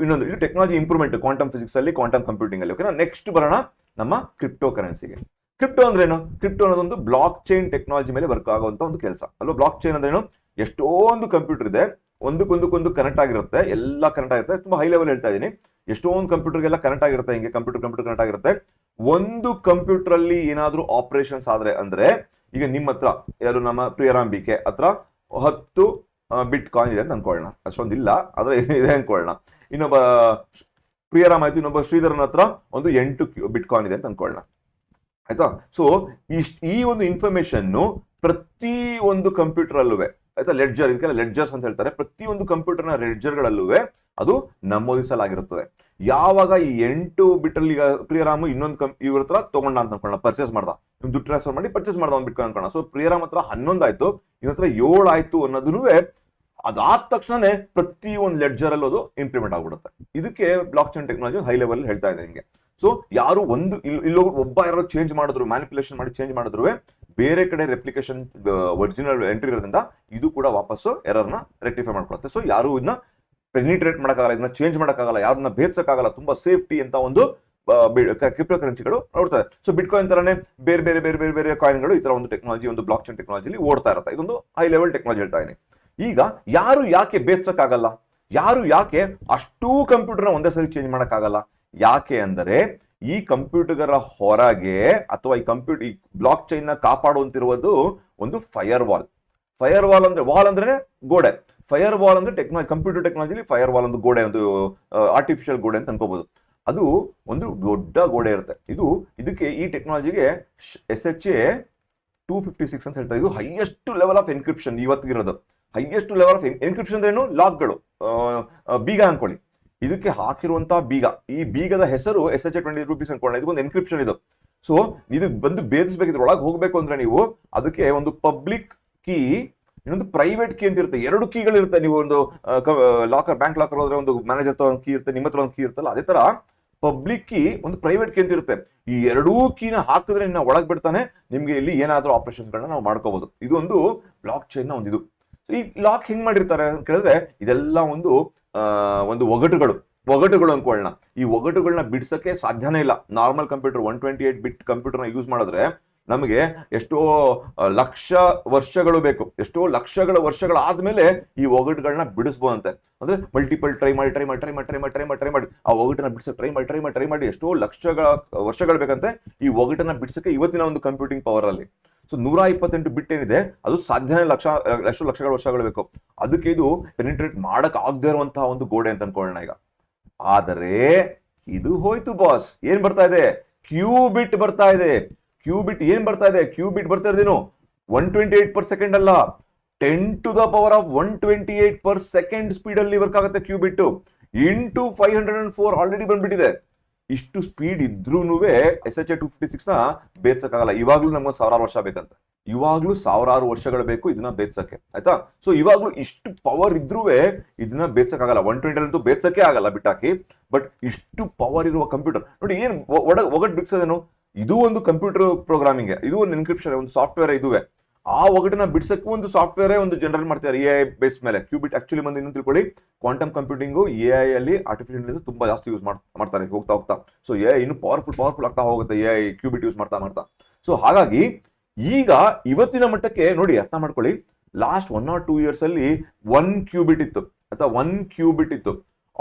ಇನ್ನೊಂದು, ಇದು ಟೆಕ್ನಾಲಜಿ ಇಂಪ್ರೂವ್ಮೆಂಟ್ ಕ್ವಾಂಟಮ್ ಫಿಸಿಕ್ಸ್ ಅಲ್ಲಿ ಕ್ವಾಂಟಮ್ ಕಂಪ್ಯೂಟಿಂಗ್ ಅಲ್ಲಿ. ಓಕೆನಾ ನೆಕ್ಸ್ಟ್ ಬರೋಣ ನಮ್ಮ ಕ್ರಿಪ್ಟೋ ಕರೆನ್ಸಿಗೆ ಕ್ರಿಪ್ಟೋ ಅಂದ್ರೆ ಏನು ಕ್ರಿಪ್ಟೋ ಅನ್ನೋದೊಂದು ಬ್ಲಾಕ್ ಚೈನ್ ಟೆಕ್ನಾಲಜಿ ಮೇಲೆ ವರ್ಕ್ ಆಗುವಂತ ಒಂದು ಕೆಲಸ. ಅಲ್ವಾ? ಬ್ಲಾಕ್ ಚೈನ್ ಅಂದ್ರೆ ಏನು ಎಷ್ಟೊಂದು ಕಂಪ್ಯೂಟರ್ ಇದೆ. ಒಂದಕ್ಕೊಂದಕ್ಕೊಂದು ಕನೆಕ್ಟ್ ಆಗಿರುತ್ತೆ. ಎಲ್ಲ ಕನೆಕ್ಟ್ ಆಗಿರುತ್ತೆ. ತುಂಬಾ ಹೈ ಲೆವೆಲ್ ಹೇಳ್ತಾ ಇದ್ದೀನಿ ಎಷ್ಟೊಂದು ಕಂಪ್ಯೂಟರ್ಗೆಲ್ಲ ಕನೆಕ್ಟ್ ಆಗಿರುತ್ತೆ. ಹಿಂಗೆ ಕಂಪ್ಯೂಟರ್ ಕಂಪ್ಯೂಟರ್ ಕನೆಕ್ಟ್ ಆಗಿರುತ್ತೆ. ಒಂದು ಕಂಪ್ಯೂಟರ್ ಅಲ್ಲಿ ಏನಾದರೂ ಆಪರೇಷನ್ಸ್ ಆದ್ರೆ ಅಂದ್ರೆ, ಈಗ ನಿಮ್ಮ ಹತ್ರ, ಯಾರು ನಮ್ಮ ಪ್ರಿಯರಾಂಬಿಕೆ ಹತ್ರ ಹತ್ತು ಬಿಟ್ ಕಾಯಿನ್ ಇದೆ ಅಂತ ಅನ್ಕೊಳ್ಳೋಣ. ಅಷ್ಟೊಂದಿಲ್ಲ, ಆದ್ರೆ ಇದೆ ಅನ್ಕೊಳ್ಳೋಣ. ಇನ್ನೊಬ್ಬ ಪ್ರಿಯರಾಮ್ ಆಯ್ತು. ಇನ್ನೊಬ್ಬ ಶ್ರೀಧರನ ಹತ್ರ ಒಂದು ಎಂಟು ಬಿಟ್ ಕಾಯಿನ್ ಇದೆ ಅಂತ ಅನ್ಕೊಳ್ಳೋಣ. ಆಯ್ತಾ? ಸೊ ಇಷ್ಟು, ಈ ಒಂದು ಇನ್ಫಾರ್ಮೇಶನ್ ಪ್ರತಿ ಒಂದು ಕಂಪ್ಯೂಟರ್ ಅಲ್ಲೂ ಆಯ್ತಾ? ಲೆಡ್ಜರ್ ಇದಕ್ಕೆಲ್ಲ ಲೆಡ್ಜರ್ಸ್ ಅಂತ ಹೇಳ್ತಾರೆ. ಪ್ರತಿ ಒಂದು ಕಂಪ್ಯೂಟರ್ನ ಲೆಡ್ಜರ್ಗಳಲ್ಲೂ ಅದು ನಮೂದಿಸಲಾಗಿರುತ್ತದೆ ಯಾವಾಗ ಈ ಎಂಟು ಬಿಟ್ ಅಲ್ಲಿ ಈಗ ಪ್ರಿಯರಾಮು ಇನ್ನೊಂದು ಕಂ, ಇವ್ರ ಹತ್ರ ತಗೊಂಡ ಅಂತ ಅನ್ಕೊಳ್ಳೋಣ. ಪರ್ಚೇಸ್ ಮಾಡ್ದ. ನಿಮ್ ದುಡ್ಡು ಟ್ರಾನ್ಸ್ಫರ್ ಮಾಡಿ ಪರ್ಚೇಸ್ ಮಾಡ್ದ ಒಂದು ಬಿಟ್ಕೊಂಡ್ ಅನ್ಕೊಳ್ಳೋಣ. ಸೊ ಪ್ರಿಯರಾಮ್ ಹತ್ರ ಹನ್ನೊಂದು ಆಯ್ತು ಇವನ ಹತ್ರ ಏಳು ಆಯ್ತು ಅನ್ನೋದನ್ನು ಅದಾದ ತಕ್ಷಣನೇ ಪ್ರತಿ ಒಂದು ಲೆಡ್ಜರ್ ಅಲ್ಲಿ ಅದು ಇಂಪ್ಲಿಮೆಂಟ್ ಆಗ್ಬಿಡುತ್ತೆ. ಇದಕ್ಕೆ blockchain technology high level ಹೇಳ್ತಾ ಇದೆ ನಿಮಗೆ. ಸೊ ಯಾರು ಒಂದು ಇಲ್ಲಿ ಒಬ್ಬ ಯಾರೋ ಚೇಂಜ್ ಮಾಡಿದ್ರು ಮ್ಯಾನಿಪುಲೇಷನ್ ಮಾಡಿ ಚೇಂಜ್ ಮಾಡಿದ್ರು ಬೇರೆ ಕಡೆ ರೆಪ್ಲಿಕೇಶನ್ ಒರಿಜಿನಲ್ ಎಂಟ್ರಿ ಇರೋದ್ರಿಂದ ಇದು ಕೂಡ ವಾಪಸ್ಸು ಎರರ್ನ ರೆಕ್ಟಿಫೈ ಮಾಡ್ಕೊಳುತ್ತೆ. ಸೊ ಯಾರು ಇದನ್ನ ಪೆನಿಟ್ರೇಟ್ ಮಾಡೋಕ್ಕಾಗಲ್ಲ ಇದನ್ನ ಚೇಂಜ್ ಮಾಡೋಕ್ಕಾಗಲ್ಲ ಯಾರನ್ನ ಭೇದಿಸೋಕ್ಕಾಗಲ್ಲ, ತುಂಬಾ ಸೇಫ್ಟಿ ಅಂತ ಒಂದು ಕ್ರಿಪ್ಟೋ ಕರೆನ್ಸಿಗಳು ನೋಡ್ತಾರೆ. ಸೊ ಬಿಟ್ ಕಾಯಿನ್ ತರನೇ ಬೇರೆ ಬೇರೆ ಬೇರೆ ಬೇರೆ ಬೇರೆ ಕಾಯಿನ್ಗಳು ಈ ತರ ಒಂದು ಟೆಕ್ನಾಲಜಿ ಒಂದು ಬ್ಲಾಕ್ ಚೈನ್ ಟೆಕ್ನಾಲಜಿಲಿ ಓಡ್ತಾ ಇರುತ್ತೆ. ಇದೊಂದು ಹೈ ಲೆವೆಲ್ ಟೆಕ್ನಾಲಜಿ ಹೇಳ್ತಾ ಇದೀನಿ. ಈಗ ಯಾರು ಯಾಕೆ ಭೇದಿಸಕ್ಕಾಗಲ್ಲ? ಯಾರು ಯಾಕೆ ಅಷ್ಟೂ ಕಂಪ್ಯೂಟರ್ನ ಒಂದೇ ಸರಿ ಚೇಂಜ್ ಮಾಡೋಕ್ಕಾಗಲ್ಲ? ಯಾಕೆ ಅಂದರೆ ಈ ಕಂಪ್ಯೂಟರ್ಗಳ ಹೊರಗೆ ಅಥವಾ ಈ ಕಂಪ್ಯೂಟರ್ ಈ ಬ್ಲಾಕ್ ಚೈನ್ ಕಾಪಾಡುವಂತಿರುವುದು ಒಂದು ಫೈರ್ ವಾಲ್ ಫೈರ್ ವಾಲ್ ಅಂದ್ರೆ ವಾಲ್ ಅಂದ್ರೆ ಗೋಡೆ. ಫೈರ್ ವಾಲ್ ಅಂದ್ರೆ ಟೆಕ್ನಾಲಜಿ ಕಂಪ್ಯೂಟರ್ ಟೆಕ್ನಾಲಜಿಲಿ ಫೈರ್ ವಾಲ್ ಒಂದು ಗೋಡೆ, ಒಂದು ಆರ್ಟಿಫಿಷಿಯಲ್ ಗೋಡೆ ಅಂತ ಅನ್ಕೋಬಹುದು ಅದು ಒಂದು ದೊಡ್ಡ ಗೋಡೆ ಇರುತ್ತೆ. ಇದು, ಇದಕ್ಕೆ ಈ ಟೆಕ್ನಾಲಜಿಗೆ S H A two fifty six ಅಂತ ಹೇಳ್ತಾರೆ. ಇದು ಹೈಯೆಸ್ಟ್ ಲೆವೆಲ್ ಆಫ್ ಎನ್ಕ್ರಿಪ್ಷನ್ ಇವತ್ತಿಗಿರೋದು. ಹೈಯೆಸ್ಟ್ ಲೆವೆಲ್ ಆಫ್ ಎನ್ಕ್ರಿಪ್ಷನ್ ಅಂದ್ರೆ ಏನು ಲಾಕ್ಗಳು ಬೀಗ ಅನ್ಕೊಳ್ಳಿ ಇದಕ್ಕೆ ಹಾಕಿರುವಂತಹ ಬೀಗ. ಈ ಬೀಗದ ಹೆಸರು ಎಸ್ ಎಚ್ ಟ್ವೆಂಟಿ ರುಪೀಸ್ ಇದು ಇದಕ್ಕೊಂದು ಎನ್ಕ್ರಿಪ್ಷನ್ ಇದು. ಸೊ ಇದು ಬಂದು ಬೇದಿಸಬೇಕಿದ್ರೆ ಒಳಗೆ ಹೋಗ್ಬೇಕು ಅಂದ್ರೆ ನೀವು ಅದಕ್ಕೆ ಒಂದು ಪಬ್ಲಿಕ್ ಕೀ ಇನ್ನೊಂದು ಪ್ರೈವೇಟ್ ಕೀ ಅಂತ ಇರುತ್ತೆ ಎರಡು ಕೀಗಳು ಇರುತ್ತೆ ನೀವು ಒಂದು ಲಾಕರ್ ಬ್ಯಾಂಕ್ ಲಾಕರ್ ಹೋದ್ರೆ ಒಂದು ಮ್ಯಾನೇಜರ್ ಹತ್ರ ಒಂದು ಕೀ ಇರುತ್ತೆ, ನಿಮ್ಮ ಹತ್ರ ಒಂದು ಕೀ ಇರುತ್ತಲ್ಲ, ಅದೇ ತರ ಪಬ್ಲಿಕ್ ಕೀ ಒಂದು ಪ್ರೈವೇಟ್ ಕೀ ಅಂತ ಇರುತ್ತೆ ಈ ಎರಡೂ ಕೀನ ಹಾಕಿದ್ರೆ ನಿನ್ನ ಒಳಗೆ ಬಿಡ್ತಾನೆ. ನಿಮ್ಗೆ ಇಲ್ಲಿ ಏನಾದರೂ ಆಪರೇಷನ್ಗಳನ್ನ ನಾವು ಮಾಡ್ಕೋಬಹುದು ಇದು ಒಂದು ಬ್ಲಾಕ್ ಚೈನ್ನ ಒಂದು ಇದು ಈ ಲಾಕ್ ಹೆಂಗ್ ಮಾಡಿರ್ತಾರೆ ಅಂತ ಕೇಳಿದ್ರೆ, ಇದೆಲ್ಲ ಒಂದು ಒಂದು ಒಗಟುಗಳು ಒಗಟುಗಳು ಅನ್ಕೊಳ್ಳೋಣ ಈ ಒಗಟುಗಳನ್ನ ಬಿಡ್ಸಕ್ಕೆ ಸಾಧ್ಯನೇ ಇಲ್ಲ. Normal computer one twenty eight bit ಕಂಪ್ಯೂಟರ್ನ use ಮಾಡಿದ್ರೆ ನಮಗೆ ಎಷ್ಟೋ ಲಕ್ಷ ವರ್ಷಗಳು ಬೇಕು. ಎಷ್ಟೋ ಲಕ್ಷಗಳ ವರ್ಷಗಳಾದ್ಮೇಲೆ ಈ ಒಗಟುಗಳನ್ನ ಬಿಡಿಸ್ಬೋದಂತೆ. ಅಂದ್ರೆ ಮಲ್ಟಿಪಲ್ ಟ್ರೈ ಮಾಡಿ ಟ್ರೈ ಮಾಡಿ ಟ್ರೈ ಮಾಡಿ ಟ್ರೈ ಮಾಡಿ ಟ್ರೈ ಮಾಡಿ ಟ್ರೈ ಮಾಡಿ. ಆ ಒಗಟನ್ನ ಬಿಡಿಸಕ್ಕೆ ಟ್ರೈ ಮಾಡಿ ಟ್ರೈ ಮಾಡಿ ಟ್ರೈ ಮಾಡಿ ಎಷ್ಟೋ ಲಕ್ಷಗಳ, ವರ್ಷಗಳು ಬೇಕಂತೆ ಈ ಒಗಟನ್ನ ಬಿಡಿಸಕ್ಕೆ ಇವತ್ತಿನ ಒಂದು ಕಂಪ್ಯೂಟಿಂಗ್ ಪವರ್ ಅಲ್ಲಿ. ಸೊ ನೂರ ಇಪ್ಪತ್ತೆಂಟು ಬಿಟ್ ಏನಿದೆ, ಅದು ಸಾಧ್ಯನೇ ಲಕ್ಷ ಎಷ್ಟು ಲಕ್ಷಗಳ ವರ್ಷಗಳು ಬೇಕು. ಅದಕ್ಕೆ ಇದು ಪೆನಿಟ್ರೇಟ್ ಮಾಡಕ್ ಆಗದೆ ಇರುವಂತಹ ಒಂದು ಗೋಡೆ ಅಂತ ಅನ್ಕೊಳ್ಳೋಣ ಈಗ. ಆದರೆ ಇದು ಹೋಯ್ತು ಬಾಸ್ ಏನ್ ಬರ್ತಾ ಇದೆ? ಕ್ಯೂಬಿಟ್ ಬರ್ತಾ ಇದೆ. ಕ್ಯೂಬಿಟ್ ಏನ್ ಬರ್ತಾ ಇದೆ? ಕ್ಯೂಬಿಟ್ ಬರ್ತಾ ಇರೋದೇನು? One twenty eight per second ಅಲ್ಲ. Ten to the power of one twenty eight per second speed ಅಲ್ಲಿ ವರ್ಕ್ ಆಗುತ್ತೆ qubit into five hundred and four already ಬಂದ್ಬಿಟ್ಟಿದೆ. ಇಷ್ಟು ಸ್ಪೀಡ್ ಇದ್ರೂ S H A two fifty ಸಿಕ್ಸ್ನ ಇವಾಗಲೂ ಇವಾಗ್ಲೂ ನಮ್ಗೆ ಸಾವಿರಾರು ವರ್ಷ ಬೇಕಂತ. ಇವಾಗ್ಲೂ ಸಾವಿರಾರು ವರ್ಷಗಳು ಬೇಕು ಇದನ್ನ ಬೇದ್ಸಕ್ಕೆ ಆಯ್ತಾ? ಸೊ ಇವಾಗ್ಲೂ ಇಷ್ಟು ಪವರ್ ಇದ್ರೂ ಇದನ್ನ ಬೇರ್ಸಕ್ಕಾಗಲ್ಲ ಒನ್ ಟ್ವೆಂಟಿ ಅಂತೂ ಬೇರ್ಸಕ್ಕೆ ಆಗಲ್ಲ ಬಿಟ್ಟಾಕಿ. ಬಟ್ ಇಷ್ಟು ಪವರ್ ಇರುವ ಕಂಪ್ಯೂಟರ್ ನೋಡಿ, ಏನ್ ಒಡ, ಒಗಟ್ ಬಿಡ್ಸೋದೇನು ಇದು ಒಂದು ಕಂಪ್ಯೂಟರ್ ಪ್ರೋಗ್ರಾಮಿಂಗ್ ಇದು ಒಂದು ಎನ್ಕ್ರಿಪ್ಷನ್ ಒಂದು ಸಾಫ್ಟ್ವೇರ್ ಇದುವೆ. ಆ ಒಗಟನ್ನ ಬಿಡ್ಸಕ್ಕೂ ಒಂದು ಸಾಫ್ಟ್ವೇರೇ ಒಂದು ಜನರಲ್ ಮಾಡ್ತಾರೆ ಎ ಐ ಬೇಸ್ ಮೇಲೆ. ಕ್ಯೂಬಿಟ್ ಆಕ್ಚುಲಿ ಬಂದು ಇನ್ನೊಂದು ತಿಳ್ಕೊಳ್ಳಿ. ಕ್ವಾಂಟಮ್ ಕಂಪ್ಯೂಟಿಂಗು ಎ ಐ ಅಲ್ಲಿ ಆರ್ಟಿಫಿಷಿಯಲ್ ಇಂಟೆಲಿಜೆನ್ಸ್ ತುಂಬಾ ಜಾಸ್ತಿ ಯೂಸ್ ಮಾಡ್ತಾರೆ, ಹೋಗ್ತಾ ಹೋಗ್ತಾ. ಸೊ ಎ ಇನ್ನು ಪವರ್ಫುಲ್ ಪವರ್ಫುಲ್ ಆಗ್ತಾ ಹೋಗುತ್ತೆ. ಎ ಐ ಕ್ಯೂಬಿಟ್ ಯೂಸ್ ಮಾಡ್ತಾ ಮಾಡ್ತಾ. ಸೊ ಹಾಗಾಗಿ ಈಗ ಇವತ್ತಿನ ಮಟ್ಟಕ್ಕೆ ನೋಡಿ ಅರ್ಥ ಮಾಡ್ಕೊಳ್ಳಿ. Last one or two years ಅಲ್ಲಿ ಒನ್ ಕ್ಯೂಬಿಟ್ ಇತ್ತು. ಅಥವಾ ಒನ್ ಕ್ಯೂಬಿಟ್ ಇತ್ತು.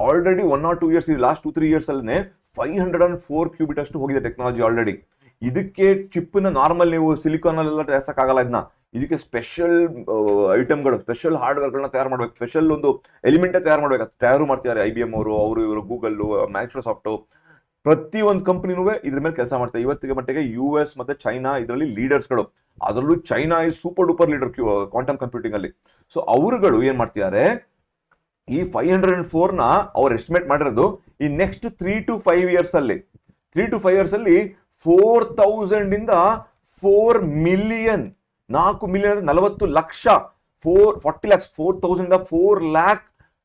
Already one or two years last two three years ಅಲ್ಲೇ five hundred and four qubit ಅಷ್ಟು ಹೋಗಿದೆ ಟೆಕ್ನಾಲಜಿ ಆಲ್ರೆಡಿ ಇದಕ್ಕೆ ಚಿಪ್ನ ನಾರ್ಮಲ್ ನೀವು ಸಿಲಿಕಾನ್ ಅಲ್ಲೆಲ್ಲ ತಯಾರಿಸಕ್ಕಾಗಲ್ಲ ಇದನ್ನ ಇದಕ್ಕೆ ಸ್ಪೆಷಲ್ ಐಟಮ್ಗಳು ಸ್ಪೆಷಲ್ ಹಾರ್ಡ್ವೇರ್ಗಳನ್ನ ತಯಾರು ಮಾಡ್ಬೇಕು. ಸ್ಪೆಷಲ್ ಒಂದು ಎಲಿಮೆಂಟ್ ತಯಾರು ಮಾಡ್ಬೇಕು. ತಯಾರು ಮಾಡ್ತಿದ್ದಾರೆ ಐ ಬಿ ಎಂ ಅವರು ಅವರು ಇವರು ಗೂಗಲ್ ಮೈಕ್ರೋಸಾಫ್ಟ್ ಪ್ರತಿ ಒಂದು ಕಂಪನಿನೂ ಇದ್ರ ಮೇಲೆ ಕೆಲಸ ಮಾಡ್ತಾರೆ. ಇವತ್ತಿಗೆ ಮಟ್ಟಿಗೆ ಯು ಎಸ್ ಮತ್ತೆ ಚೈನಾ ಇದರಲ್ಲಿ ಲೀಡರ್ಸ್ಗಳು ಅದರಲ್ಲೂ China is super duper leader quantum computing ಅಲ್ಲಿ. ಸೊ ಅವರುಗಳು ಏನ್ ಮಾಡ್ತಿದ್ದಾರೆ ಈ ಫೈವ್ ಹಂಡ್ರೆಡ್ ಅಂಡ್ ಫೋರ್ನ ಅವ್ರು ಎಸ್ಟಿಮೇಟ್ ಮಾಡಿರೋದು ಈ next three to five years ಅಲ್ಲಿ. ತ್ರೀ ಟು ಫೈವ್ ಇಯರ್ಸ್ ಅಲ್ಲಿ ಫೋರ್ ತೌಸಂಡ್ ಇಂದ ಫೋರ್ ಮಿಲಿಯನ್ ನಾಲ್ಕು ಮಿಲಿಯನ್ ಅಂದ್ರೆ ನಲವತ್ತು lakh four forty lakhs four thousand four lakh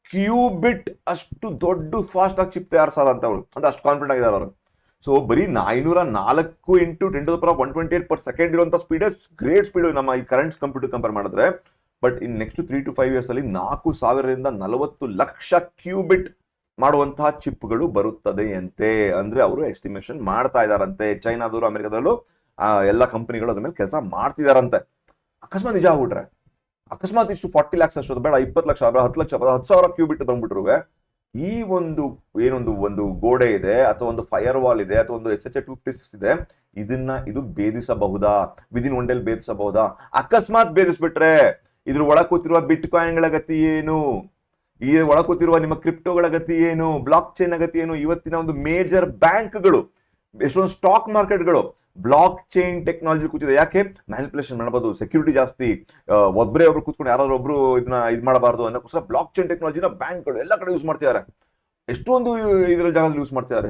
qubit ಅಷ್ಟು ದೊಡ್ಡ ಫಾಸ್ಟ್ ಆಗಿ ಚಿಪ್ ತಯಾರಿಸಾರ ಅಂತ ಅವರು ಅಂತ ಅಷ್ಟು ಕಾನ್ಫಿಡೆಂಟ್ ಆಗಿದ್ದಾರೆ ಅವರು. ಸೊ ಬರೀ ಐನೂರ ನಾಲ್ಕು into ten to per one twenty eight per second ಇರುವಂತ ಸ್ಪೀಡ್ ಗ್ರೇಟ್ ಸ್ಪೀಡ್ ನಮ್ಮ ಈ ಕರೆಂಟ್ ಕಂಪ್ಯೂಟರ್ ಕಂಪೇರ್ ಮಾಡಿದ್ರೆ. But in next three to five years ಅಲ್ಲಿ ನಾಲ್ಕು ಸಾವಿರದಿಂದ ನಲವತ್ತು ಲಕ್ಷ ಕ್ಯೂಬಿಟ್ ಮಾಡುವಂತಹ ಚಿಪ್ಗಳು ಬರುತ್ತದೆಯಂತೆ. ಅಂದ್ರೆ ಅವರು ಎಸ್ಟಿಮೇಷನ್ ಮಾಡ್ತಾ ಇದಾರಂತೆ ಚೈನಾದವರು ಅಮೆರಿಕದಲ್ಲೂ ಆ, ಎಲ್ಲ ಕಂಪನಿಗಳು ಅದ್ರ ಮೇಲೆ ಕೆಲಸ ಮಾಡ್ತಿದಾರಂತೆ. ಅಕಸ್ಮಾತ್ ನಿಜ ಆಗ್ಬಿಟ್ರೆ. ಅಕಸ್ಮಾತ್ ಇಷ್ಟು ಫಾರ್ಟಿ ಲ್ಯಾಕ್ಸ್ ಅಷ್ಟು ಬೇಡ ಇಪ್ಪತ್ತು ಲಕ್ಷ ಹತ್ತು ಲಕ್ಷ ಹತ್ತು ಸಾವಿರ ಕ್ಯೂಬಿಟ್ ಬಂದ್ಬಿಟ್ರು ಈ ಒಂದು ಏನೊಂದು ಒಂದು ಗೋಡೆ ಇದೆ ಅಥವಾ ಒಂದು ಫೈರ್ ವಾಲ್ ಇದೆ ಅಥವಾ ಒಂದು ಎಸ್ ಎಚ್ ಟೂ ಸಿಕ್ಸ್ ಇದೆ ಇದನ್ನ ಇದು ಭೇದಿಸಬಹುದಾ? ವಿದಿನ್ ಒನ್ ಡೇಲ್ ಭೇದಿಸಬಹುದಾ? ಅಕಸ್ಮಾತ್ ಭೇದಿಸ್ಬಿಟ್ರೆ ಇದ್ರ ಒಳ ಕೂತಿರುವ ಬಿಟ್ ಕಾಯಿನ್ಗಳ ಗತಿ ಏನು? ಈ ಒಳ ಕೂತಿರುವ ನಿಮ್ಮ ಕ್ರಿಪ್ಟೋಗಳ ಗತಿ ಏನು? ಬ್ಲಾಕ್ ಚೈನ್ ಗತಿ ಏನು? ಇವತ್ತಿನ ಒಂದು ಮೇಜರ್ ಬ್ಯಾಂಕ್ಗಳು ಎಷ್ಟೊಂದು ಸ್ಟಾಕ್ ಮಾರ್ಕೆಟ್ಗಳು ಬ್ಲಾಕ್ ಚೈನ್ ಟೆಕ್ನಾಲಜಿ ಕೂತಿದೆ. ಯಾಕೆ? ಮ್ಯಾನಿಪುಲೇಷನ್ ಮಾಡಬಹುದು ಸೆಕ್ಯೂರಿಟಿ ಜಾಸ್ತಿ ಒಬ್ಬರೇ ಒಬ್ರೇ ಕೂತ್ಕೊಂಡು ಯಾರಾದ್ರೂ ಒಬ್ರು ಇದನ್ನ ಇದು ಮಾಡಬಾರ್ದು ಅನ್ನೋಕ್ಕೋಸ್ಕರ ಬ್ಲಾಕ್ ಚೈನ್ ಟೆಕ್ನಾಲಜಿನ ಬ್ಯಾಂಕ್ಗಳು ಎಲ್ಲ ಕಡೆ ಯೂಸ್ ಮಾಡ್ತಿದ್ದಾರೆ. ಎಷ್ಟೊಂದು ಇದರ ಜಾಗದಲ್ಲಿ ಯೂಸ್ ಮಾಡ್ತಿದ್ದಾರೆ.